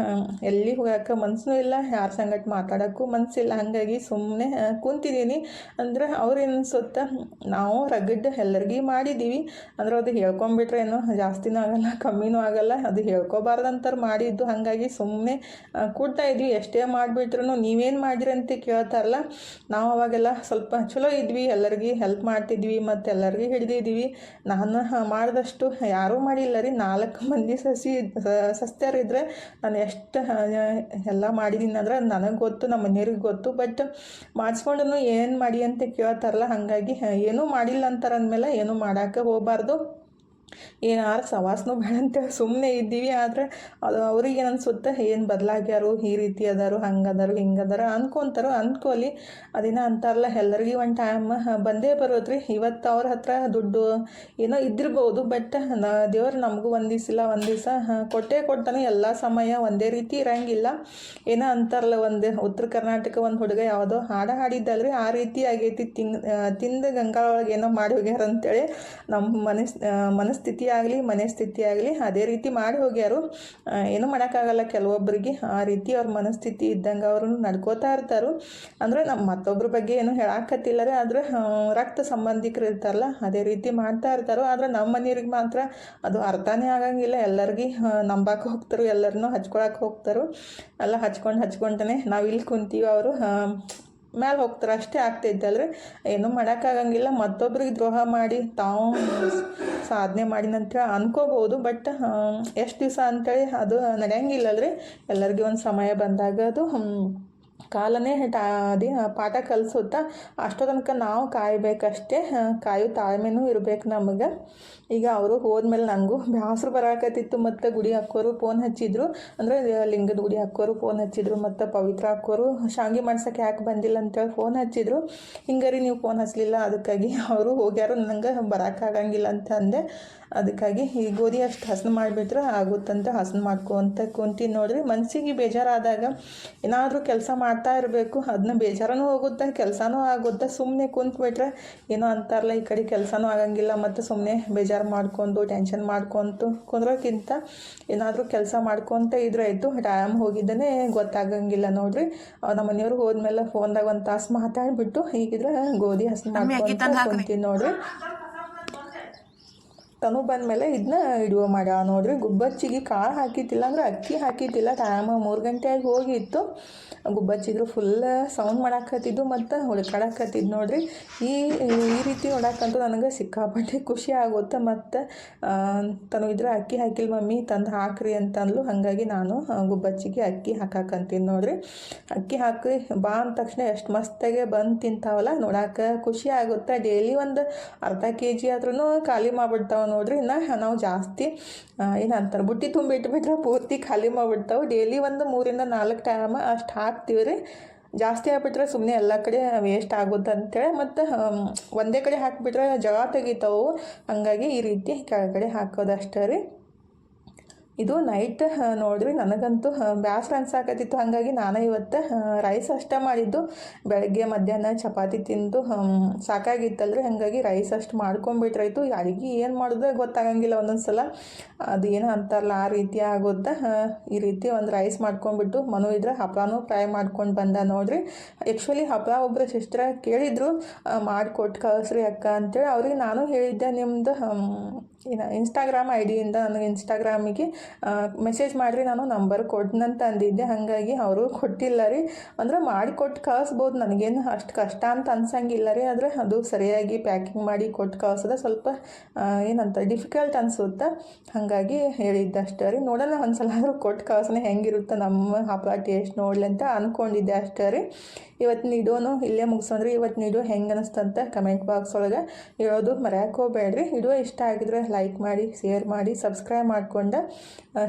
ಎಲ್ಲಿ ಹೋಗಕ್ಕೆ ಮನ್ಸೂ ಇಲ್ಲ, ಯಾರ ಸಂಗಟ ಮಾತಾಡೋಕ್ಕೂ ಮನಸ್ಸಿಲ್ಲ ಹಾಗಾಗಿ ಸುಮ್ಮನೆ ಕುಂತಿದ್ದೀನಿ ಅಂದ್ರೆ ಅವ್ರೇನು ಅನ್ಸುತ್ತೆ ನಾವು ರಗಡ್ ಎಲ್ಲರಿಗೂ ಮಾಡಿದ್ದೀವಿ ಅಂದ್ರೆ ಅದು ಹೇಳ್ಕೊಂಬಿಟ್ರೆ ಏನು ಜಾಸ್ತಿನೂ ಆಗಲ್ಲ, ಕಮ್ಮಿನೂ ಆಗಲ್ಲ. ಅದು ಹೇಳ್ಕೊಬಾರ್ದಂತಾರೆ ಮಾಡಿದ್ದು. ಹಾಗಾಗಿ ಸುಮ್ಮನೆ ಕೂಡ್ತಾ ಇದ್ವಿ. ಎಷ್ಟೇ ಮಾಡಿಬಿಟ್ರು ನೀವೇನು ಮಾಡಿರಿ ಅಂತ ಕೇಳ್ತಾರಲ್ಲ. ನಾವು ಅವಾಗೆಲ್ಲ ಸ್ವಲ್ಪ ಚಲೋ ಇದ್ವಿ. ಎಲ್ಲರಿಗೂ ಹೆಲ್ಪ್ ಮಾಡ್ತಿದ್ವಿ. ಮತ್ತು ಎಲ್ಲರಿಗೂ ಹಿಡ್ದಿದ್ವಿ. ನಾನು ಮಾಡಿದಷ್ಟು ಯಾರೂ ಮಾಡಿಲ್ಲ ರೀ. ನಾಲ್ಕು ಮಂದಿ ಸಸಿ ಸಸ್ಯರಿದ್ರೆ ನಾನು ಎಷ್ಟು ಎಲ್ಲ ಮಾಡಿದ್ದೀನಿ ಅಂದ್ರೆ ನನಗೆ ಗೊತ್ತು, ನಮ್ಮ ಮನೆಯವ್ರಿಗೆ ಗೊತ್ತು. ಬಟ್ ಮಾಡಿಸ್ಕೊಂಡು ಏನು ಮಾಡಿ ಅಂತ ಕೇಳ್ತಾರಲ್ಲ, ಹಾಗಾಗಿ ಏನೂ ಮಾಡಿಲ್ಲ ಅಂತಾರೆ ಅಂದಮೇಲೆ ಏನೂ ಮಾಡೋಕ್ಕೆ ಹೋಗಬಾರ್ದು. ಏನಾರು ಸವಾಸನೂ ಬೇಡ ಅಂತೇಳಿ ಸುಮ್ಮನೆ ಇದ್ದೀವಿ ಆದರೆ ಅದು ಅವ್ರಿಗೆ ಏನು ಅನ್ಸುತ್ತೆ, ಏನು ಬದಲಾಗ್ಯಾರು, ಈ ರೀತಿ ಅದಾರು, ಹಂಗದಾರು, ಹಿಂಗದಾರು ಅನ್ಕೊಂತಾರೋ ಅಂದ್ಕೊಲಿ ಅದಿನ ಅಂತಾರಲ್ಲ, ಎಲ್ಲರಿಗೂ ಒಂದು ಟೈಮ್ ಬಂದೇ ಬರೋದ್ರಿ. ಇವತ್ತು ಅವ್ರ ಹತ್ರ ದುಡ್ಡು ಏನೋ ಇದ್ದಿರ್ಬೋದು ಬಟ್ನ ದೇವ್ರು ನಮಗೂ ಒಂದು ದಿವಸ ಇಲ್ಲ, ಒಂದು ದಿವಸ ಕೊಟ್ಟೇ ಕೊಡ್ತಾನೆ. ಎಲ್ಲ ಸಮಯ ಒಂದೇ ರೀತಿ ಇರಂಗಿಲ್ಲ. ಏನೋ ಅಂತಾರಲ್ಲ, ಒಂದು ಉತ್ತರ ಕರ್ನಾಟಕ ಒಂದು ಹುಡುಗ ಯಾವುದೋ ಹಾಡ ಹಾಡಿದ್ದಲ್ರಿ. ಆ ರೀತಿ ಆಗೈತಿ. ತಿಂದ ತಿಂದ ಗಂಗಾಳೊಳಗೆ ಏನೋ ಮಾಡಿ ಹೋಗ್ಯಾರ ಅಂತೇಳಿ ನಮ್ಮ ಮನಸ್ ಮನಸ್ಥಿತಿ ಆಗಲಿ ಮನೆ ಸ್ಥಿತಿ ಆಗಲಿ ಅದೇ ರೀತಿ ಮಾಡಿ ಹೋಗ್ಯಾರು. ಏನೂ ಮಾಡೋಕ್ಕಾಗಲ್ಲ ಕೆಲವೊಬ್ಬರಿಗೆ ಆ ರೀತಿ ಅವ್ರ ಮನಸ್ಥಿತಿ ಇದ್ದಂಗೆ ಅವರು ನಡ್ಕೋತಾ ಇರ್ತಾರೆ. ಅಂದರೆ ನಮ್ಮ ಮತ್ತೊಬ್ಬರ ಬಗ್ಗೆ ಏನು ಹೇಳಾಕತ್ತಿಲ್ಲ ರೀ ಆದರೆ ರಕ್ತ ಸಂಬಂಧಿಕರು ಇರ್ತಾರಲ್ಲ, ಅದೇ ರೀತಿ ಮಾಡ್ತಾ ಇರ್ತಾರೋ. ಆದರೆ ನಮ್ಮ ಮನೆಯವ್ರಿಗೆ ಮಾತ್ರ ಅದು ಅರ್ಥನೇ ಆಗಂಗಿಲ್ಲ. ಎಲ್ಲರಿಗೆ ನಂಬಕ್ಕೆ ಹೋಗ್ತಾರೋ ಎಲ್ಲರನ್ನೂ ಹಚ್ಕೊಳಕ್ಕೆ ಹೋಗ್ತಾರೋ. ಎಲ್ಲ ಹಚ್ಕೊಂಡು ಹಚ್ಕೊಂಡೇ ನಾವು ಇಲ್ಲಿ ಕುಂತೀವಿ ಅವರು. ಮ್ಯಾಲೆ ಹೋಗ್ತಾರೆ ಅಷ್ಟೇ ಆಗ್ತೈತಲ್ರಿ ಏನೂ ಮಾಡೋಕ್ಕಾಗಂಗಿಲ್ಲ ಮತ್ತೊಬ್ರಿಗೆ ದ್ರೋಹ ಮಾಡಿ ತಾವು ಸಾಧನೆ ಮಾಡಿನಂತೇಳಿ ಅನ್ಕೋಬಹುದು. ಬಟ್ ಎಷ್ಟು ದಿವಸ ಅಂತೇಳಿ ಅದು ನಡೆಯಂಗಿಲ್ಲಲ್ರಿ ಎಲ್ಲರಿಗೂ ಒಂದು ಸಮಯ ಬಂದಾಗ ಅದು ಕಾಲನೇ ಟಾ ಪಾಠ ಕಲಿಸುತ್ತಾ ಅಷ್ಟೋ ತನಕ ನಾವು ಕಾಯಬೇಕಷ್ಟೇ. ಕಾಯೋ ತಾಳ್ಮೆನೂ ಇರ್ಬೇಕು ನಮಗೆ. ಈಗ ಅವರು ಹೋದ್ಮೇಲೆ ನನಗೂ ಬ್ಯಾಸರು ಬರಾಕತ್ತಿತ್ತು ಮತ್ತು ಗುಡಿ ಹಾಕೋರು ಫೋನ್ ಹಚ್ಚಿದ್ರು. ಅಂದರೆ ಲಿಂಗದ ಗುಡಿ ಹಾಕೋರು ಫೋನ್ ಹಚ್ಚಿದ್ರು ಮತ್ತು ಪವಿತ್ರ ಹಾಕೋರು ಶಾಂಗಿ ಮಾಡ್ಸೋಕೆ ಯಾಕೆ ಬಂದಿಲ್ಲ ಅಂತೇಳಿ ಫೋನ್ ಹಚ್ಚಿದ್ರು. ಹಿಂಗಾರಿ ನೀವು ಫೋನ್ ಹಚ್ಚಲಿಲ್ಲ ಅದಕ್ಕಾಗಿ ಅವರು ಹೋಗ್ಯಾರು. ನಂಗೆ ಬರೋಕ್ಕಾಗಂಗಿಲ್ಲ ಅಂತ ಅಂದೆ. ಅದಕ್ಕಾಗಿ ಈ ಗೋಧಿ ಅಷ್ಟು ಹಸನ ಮಾಡಿಬಿಟ್ರೆ, ಆಗುತ್ತಂತ ಹಸನು ಮಾಡ್ಕೊಂತ ಕುಂತೀನಿ ನೋಡ್ರಿ. ಮನಸ್ಸಿಗೆ ಬೇಜಾರಾದಾಗ ಏನಾದರೂ ಕೆಲಸ ಮಾಡ್ತಾ ಇರಬೇಕು. ಅದನ್ನ ಬೇಜಾರನೂ ಹೋಗುತ್ತೆ, ಕೆಲಸನೂ ಆಗುತ್ತೆ. ಸುಮ್ಮನೆ ಕುಂತ್ಬಿಟ್ರೆ ಏನೋ ಅಂತಾರಲ್ಲ, ಈ ಕಡೆ ಕೆಲಸನೂ ಆಗಂಗಿಲ್ಲ, ಮತ್ತು ಸುಮ್ಮನೆ ಬೇಜಾರು ಮಾಡ್ಕೊಂಡು ಟೆನ್ಷನ್ ಮಾಡ್ಕೊತು ಕುಂದ್ರೋಕ್ಕಿಂತ ಏನಾದರೂ ಕೆಲಸ ಮಾಡ್ಕೊತ ಇದ್ರೆ ಆಯಿತು. ಟೈಮ್ ಹೋಗಿದ್ದನೇ ಗೊತ್ತಾಗಂಗಿಲ್ಲ ನೋಡ್ರಿ. ನಮ್ಮ ಮನೆಯವ್ರು ಹೋದ್ಮೇಲೆ ಫೋನ್ದಾಗ ಒಂದು ತಾಸು ಮಾತಾಡಿಬಿಟ್ಟು ಹೀಗಿದ್ರೆ ಗೋಧಿ ಹಸನು ಮಾಡ್ಕೊಂತ ಕುಂತೀನಿ ನೋಡ್ರಿ. ತನು ಬಂದಮೇಲೆ ಇದನ್ನ ಇಡುವ ಮಾಡ. ನೋಡ್ರಿ, ಗುಬ್ಬಚ್ಚಿಗೆ ಕಾಳು ಹಾಕಿದ್ದಿಲ್ಲ ಅಂದ್ರೆ ಅಕ್ಕಿ ಹಾಕಿದ್ದಿಲ್ಲ. ಟೈಮ್ ಮೂರು ಗಂಟೆ ಆಗಿ ಹೋಗಿತ್ತು. ಗುಬ್ಬಚ್ಚಿದ್ರು ಫುಲ್ ಸೌಂಡ್ ಮಾಡಾಕತ್ತಿದ್ದು ಮತ್ತು ಹುಡ್ಕಾಡಕತ್ತಿದ್ದು ನೋಡ್ರಿ. ಈ ಈ ರೀತಿ ನೋಡಕ್ಕಂತೂ ನನಗೆ ಸಿಕ್ಕಾಪಟ್ಟೆ ಖುಷಿ ಆಗುತ್ತೆ ಮತ್ತು ತನು ಇದ್ರೆ ಅಕ್ಕಿ ಹಾಕಿಲ್ಲ ಮಮ್ಮಿ, ತಂದು ಹಾಕ್ರಿ ಅಂತಂದ್ಲು. ಹಾಗಾಗಿ ನಾನು ಗುಬ್ಬಚ್ಚಿಗೆ ಅಕ್ಕಿ ಹಾಕಾಕಂತೀನಿ ನೋಡ್ರಿ. ಅಕ್ಕಿ ಹಾಕಿ ಬಾ ಅಂದ ತಕ್ಷಣ ಎಷ್ಟು ಮಸ್ತಾಗೆ ಬಂದು ತಿಂತಾವಲ್ಲ. ನೋಡಕ್ಕೆ ಖುಷಿ ಆಗುತ್ತೆ. ಡೈಲಿ ಒಂದು ಅರ್ಧ ಕೆ ಜಿ ಆದ್ರೂ ಖಾಲಿ ಮಾಡಿಬಿಡ್ತಾವೆ ನೋಡ್ರಿ, ಇನ್ನು ನಾವು ಜಾಸ್ತಿ. ಏನಂತಾರೆ, ಬುಟ್ಟಿ ತುಂಬಿ ಇಟ್ಬಿಟ್ರೆ ಪೂರ್ತಿ ಖಾಲಿ ಮಾಡಿಬಿಡ್ತಾವೆ. ಡೈಲಿ ಒಂದು ಮೂರಿಂದ ನಾಲ್ಕು ಟೈಮ್ ಅಷ್ಟು ಹಾಕ್ತೀವಿ ರೀ. ಜಾಸ್ತಿ ಹಾಕ್ಬಿಟ್ರೆ ಸುಮ್ಮನೆ ಎಲ್ಲ ಕಡೆ ವೇಸ್ಟ್ ಆಗುತ್ತೆ ಅಂತೇಳಿ ಮತ್ತು ಒಂದೇ ಕಡೆ ಹಾಕಿಬಿಟ್ರೆ ಜಗ ತೆಗಿತಾವೆ. ಹಾಗಾಗಿ ಈ ರೀತಿ ಕೆಳಗಡೆ ಹಾಕೋದಷ್ಟೇ ರೀ. ಇದು ನೈಟ್ ನೋಡ್ರಿ ನನಗಂತೂ ಬೇಸರ ಅನ್ಸಾಕತ್ತಿತ್ತು. ಹಾಗಾಗಿ ನಾನು ಇವತ್ತು ರೈಸ್ ಅಷ್ಟೇ ಮಾಡಿದ್ದು. ಬೆಳಗ್ಗೆ, ಮಧ್ಯಾಹ್ನ ಚಪಾತಿ ತಿಂದು ಸಾಕಾಗಿತ್ತಲ್ರಿ. ಹಾಗಾಗಿ ರೈಸ್ ಅಷ್ಟು ಮಾಡ್ಕೊಂಬಿಟ್ರಾಯ್ತು. ಯಾರಿಗೆ ಏನು ಮಾಡೋದು ಗೊತ್ತಾಗಂಗಿಲ್ಲ ಒಂದೊಂದು ಸಲ ಅದು ಅಂತಾರಲ್ಲ, ಆ ರೀತಿ ಆಗೋದ ಈ ರೀತಿ ಒಂದು ರೈಸ್ ಮಾಡ್ಕೊಂಡ್ಬಿಟ್ಟು ಮನು ಇದ್ರೆ ಹಪ್ಪಳನೂ ಫ್ರೈ ಮಾಡ್ಕೊಂಡು ಬಂದ ನೋಡ್ರಿ. ಆ್ಯಕ್ಚುಲಿ ಹಪ್ಪಳ ಒಬ್ಬರು ಸಿಸ್ಟ್ರ ಕೇಳಿದ್ರು ಮಾಡಿಕೊಟ್ಟು ಕಳಿಸ್ರಿ ಅಕ್ಕ ಅಂತೇಳಿ. ಅವ್ರಿಗೆ ನಾನು ಹೇಳಿದ್ದೆ, ನಿಮ್ದು ಏನು ಇನ್ಸ್ಟಾಗ್ರಾಮ್ ಐ ಡಿಯಿಂದ ನನಗೆ ಇನ್ಸ್ಟಾಗ್ರಾಮಿಗೆ ಮೆಸೇಜ್ ಮಾಡಿರಿ, ನಾನು ನಂಬರ್ ಕೊಡ್ನಂತ ಅಂದಿದ್ದೆ ಹಾಗಾಗಿ ಅವರು ಕೊಟ್ಟಿಲ್ಲ ರೀ. ಅಂದ್ರೆ ಮಾಡಿಕೊಟ್ಟು ಕಳಿಸ್ಬೋದು ನನಗೇನು ಅಷ್ಟು ಕಷ್ಟ ಅಂತ ಅನ್ಸಂಗಿಲ್ಲ ರೀ. ಆದರೆ ಅದು ಸರಿಯಾಗಿ ಪ್ಯಾಕಿಂಗ್ ಮಾಡಿ ಕೊಟ್ಟು ಕಳ್ಸೋದು ಸ್ವಲ್ಪ ಏನಂತ ಡಿಫಿಕಲ್ಟ್ ಅನಿಸುತ್ತೆ? ಹಾಗಾಗಿ ಹೇಳಿದ್ದೆ ಅಷ್ಟೇ ರೀ. ನೋಡೋಣ ಒಂದು ಸಲ ಆದರೂ ಕೊಟ್ಟು ಕಳ್ಸೋಣ. ಹೆಂಗಿರುತ್ತೆ ನಮ್ಮ ಹಬ್ಬ ಟೇಸ್ಟ್ ನೋಡಲಿ ಅಂತ ಅಂದ್ಕೊಂಡಿದ್ದೆ ಅಷ್ಟೇ ರೀ. ಇವತ್ತಿನ ನೀಡೋನು ಇಲ್ಲೇ ಮುಗಿಸೋಣ್ರಿ. ಇವತ್ತಿನ ಇಡೋ ಹೆಂಗೆ ಅನಿಸ್ತಂತ ಕಮೆಂಟ್ ಬಾಕ್ಸ್ ಒಳಗೆ ಹೇಳೋದು ಮರ್ಯಾಕೆ ಇಡೋ ಇಷ್ಟ ಆಗಿದ್ರೆ ಲೈಕ್ ಮಾಡಿ ಶೇರ್ ಮಾಡಿ ಸಬ್ಸ್ಕ್ರೈಬ್ ಮಾಡಿಕೊಂಡು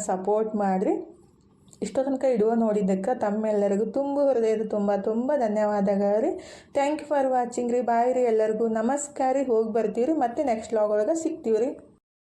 ಸಪೋರ್ಟ್ ಮಾಡಿರಿ. ಇಷ್ಟೋ ತನಕ ಇಡುವ ನೋಡಿದ್ದಕ್ಕೆ ತಮ್ಮೆಲ್ಲರಿಗೂ ತುಂಬ ಹೃದಯದ ತುಂಬ ತುಂಬ ಧನ್ಯವಾದಗಳು ರೀ. ಥ್ಯಾಂಕ್ ಯು ಫಾರ್ ವಾಚಿಂಗ್ ರೀ. ಬಾಯ್ ರೀ ಎಲ್ಲರಿಗೂ. ನಮಸ್ಕಾರ ರೀ. ಹೋಗಿ ಬರ್ತೀವಿ ರೀ ಮತ್ತೆ ನೆಕ್ಸ್ಟ್ ಲಾಗ್ ಒಳಗೆ ಸಿಗ್ತೀವಿ ರೀ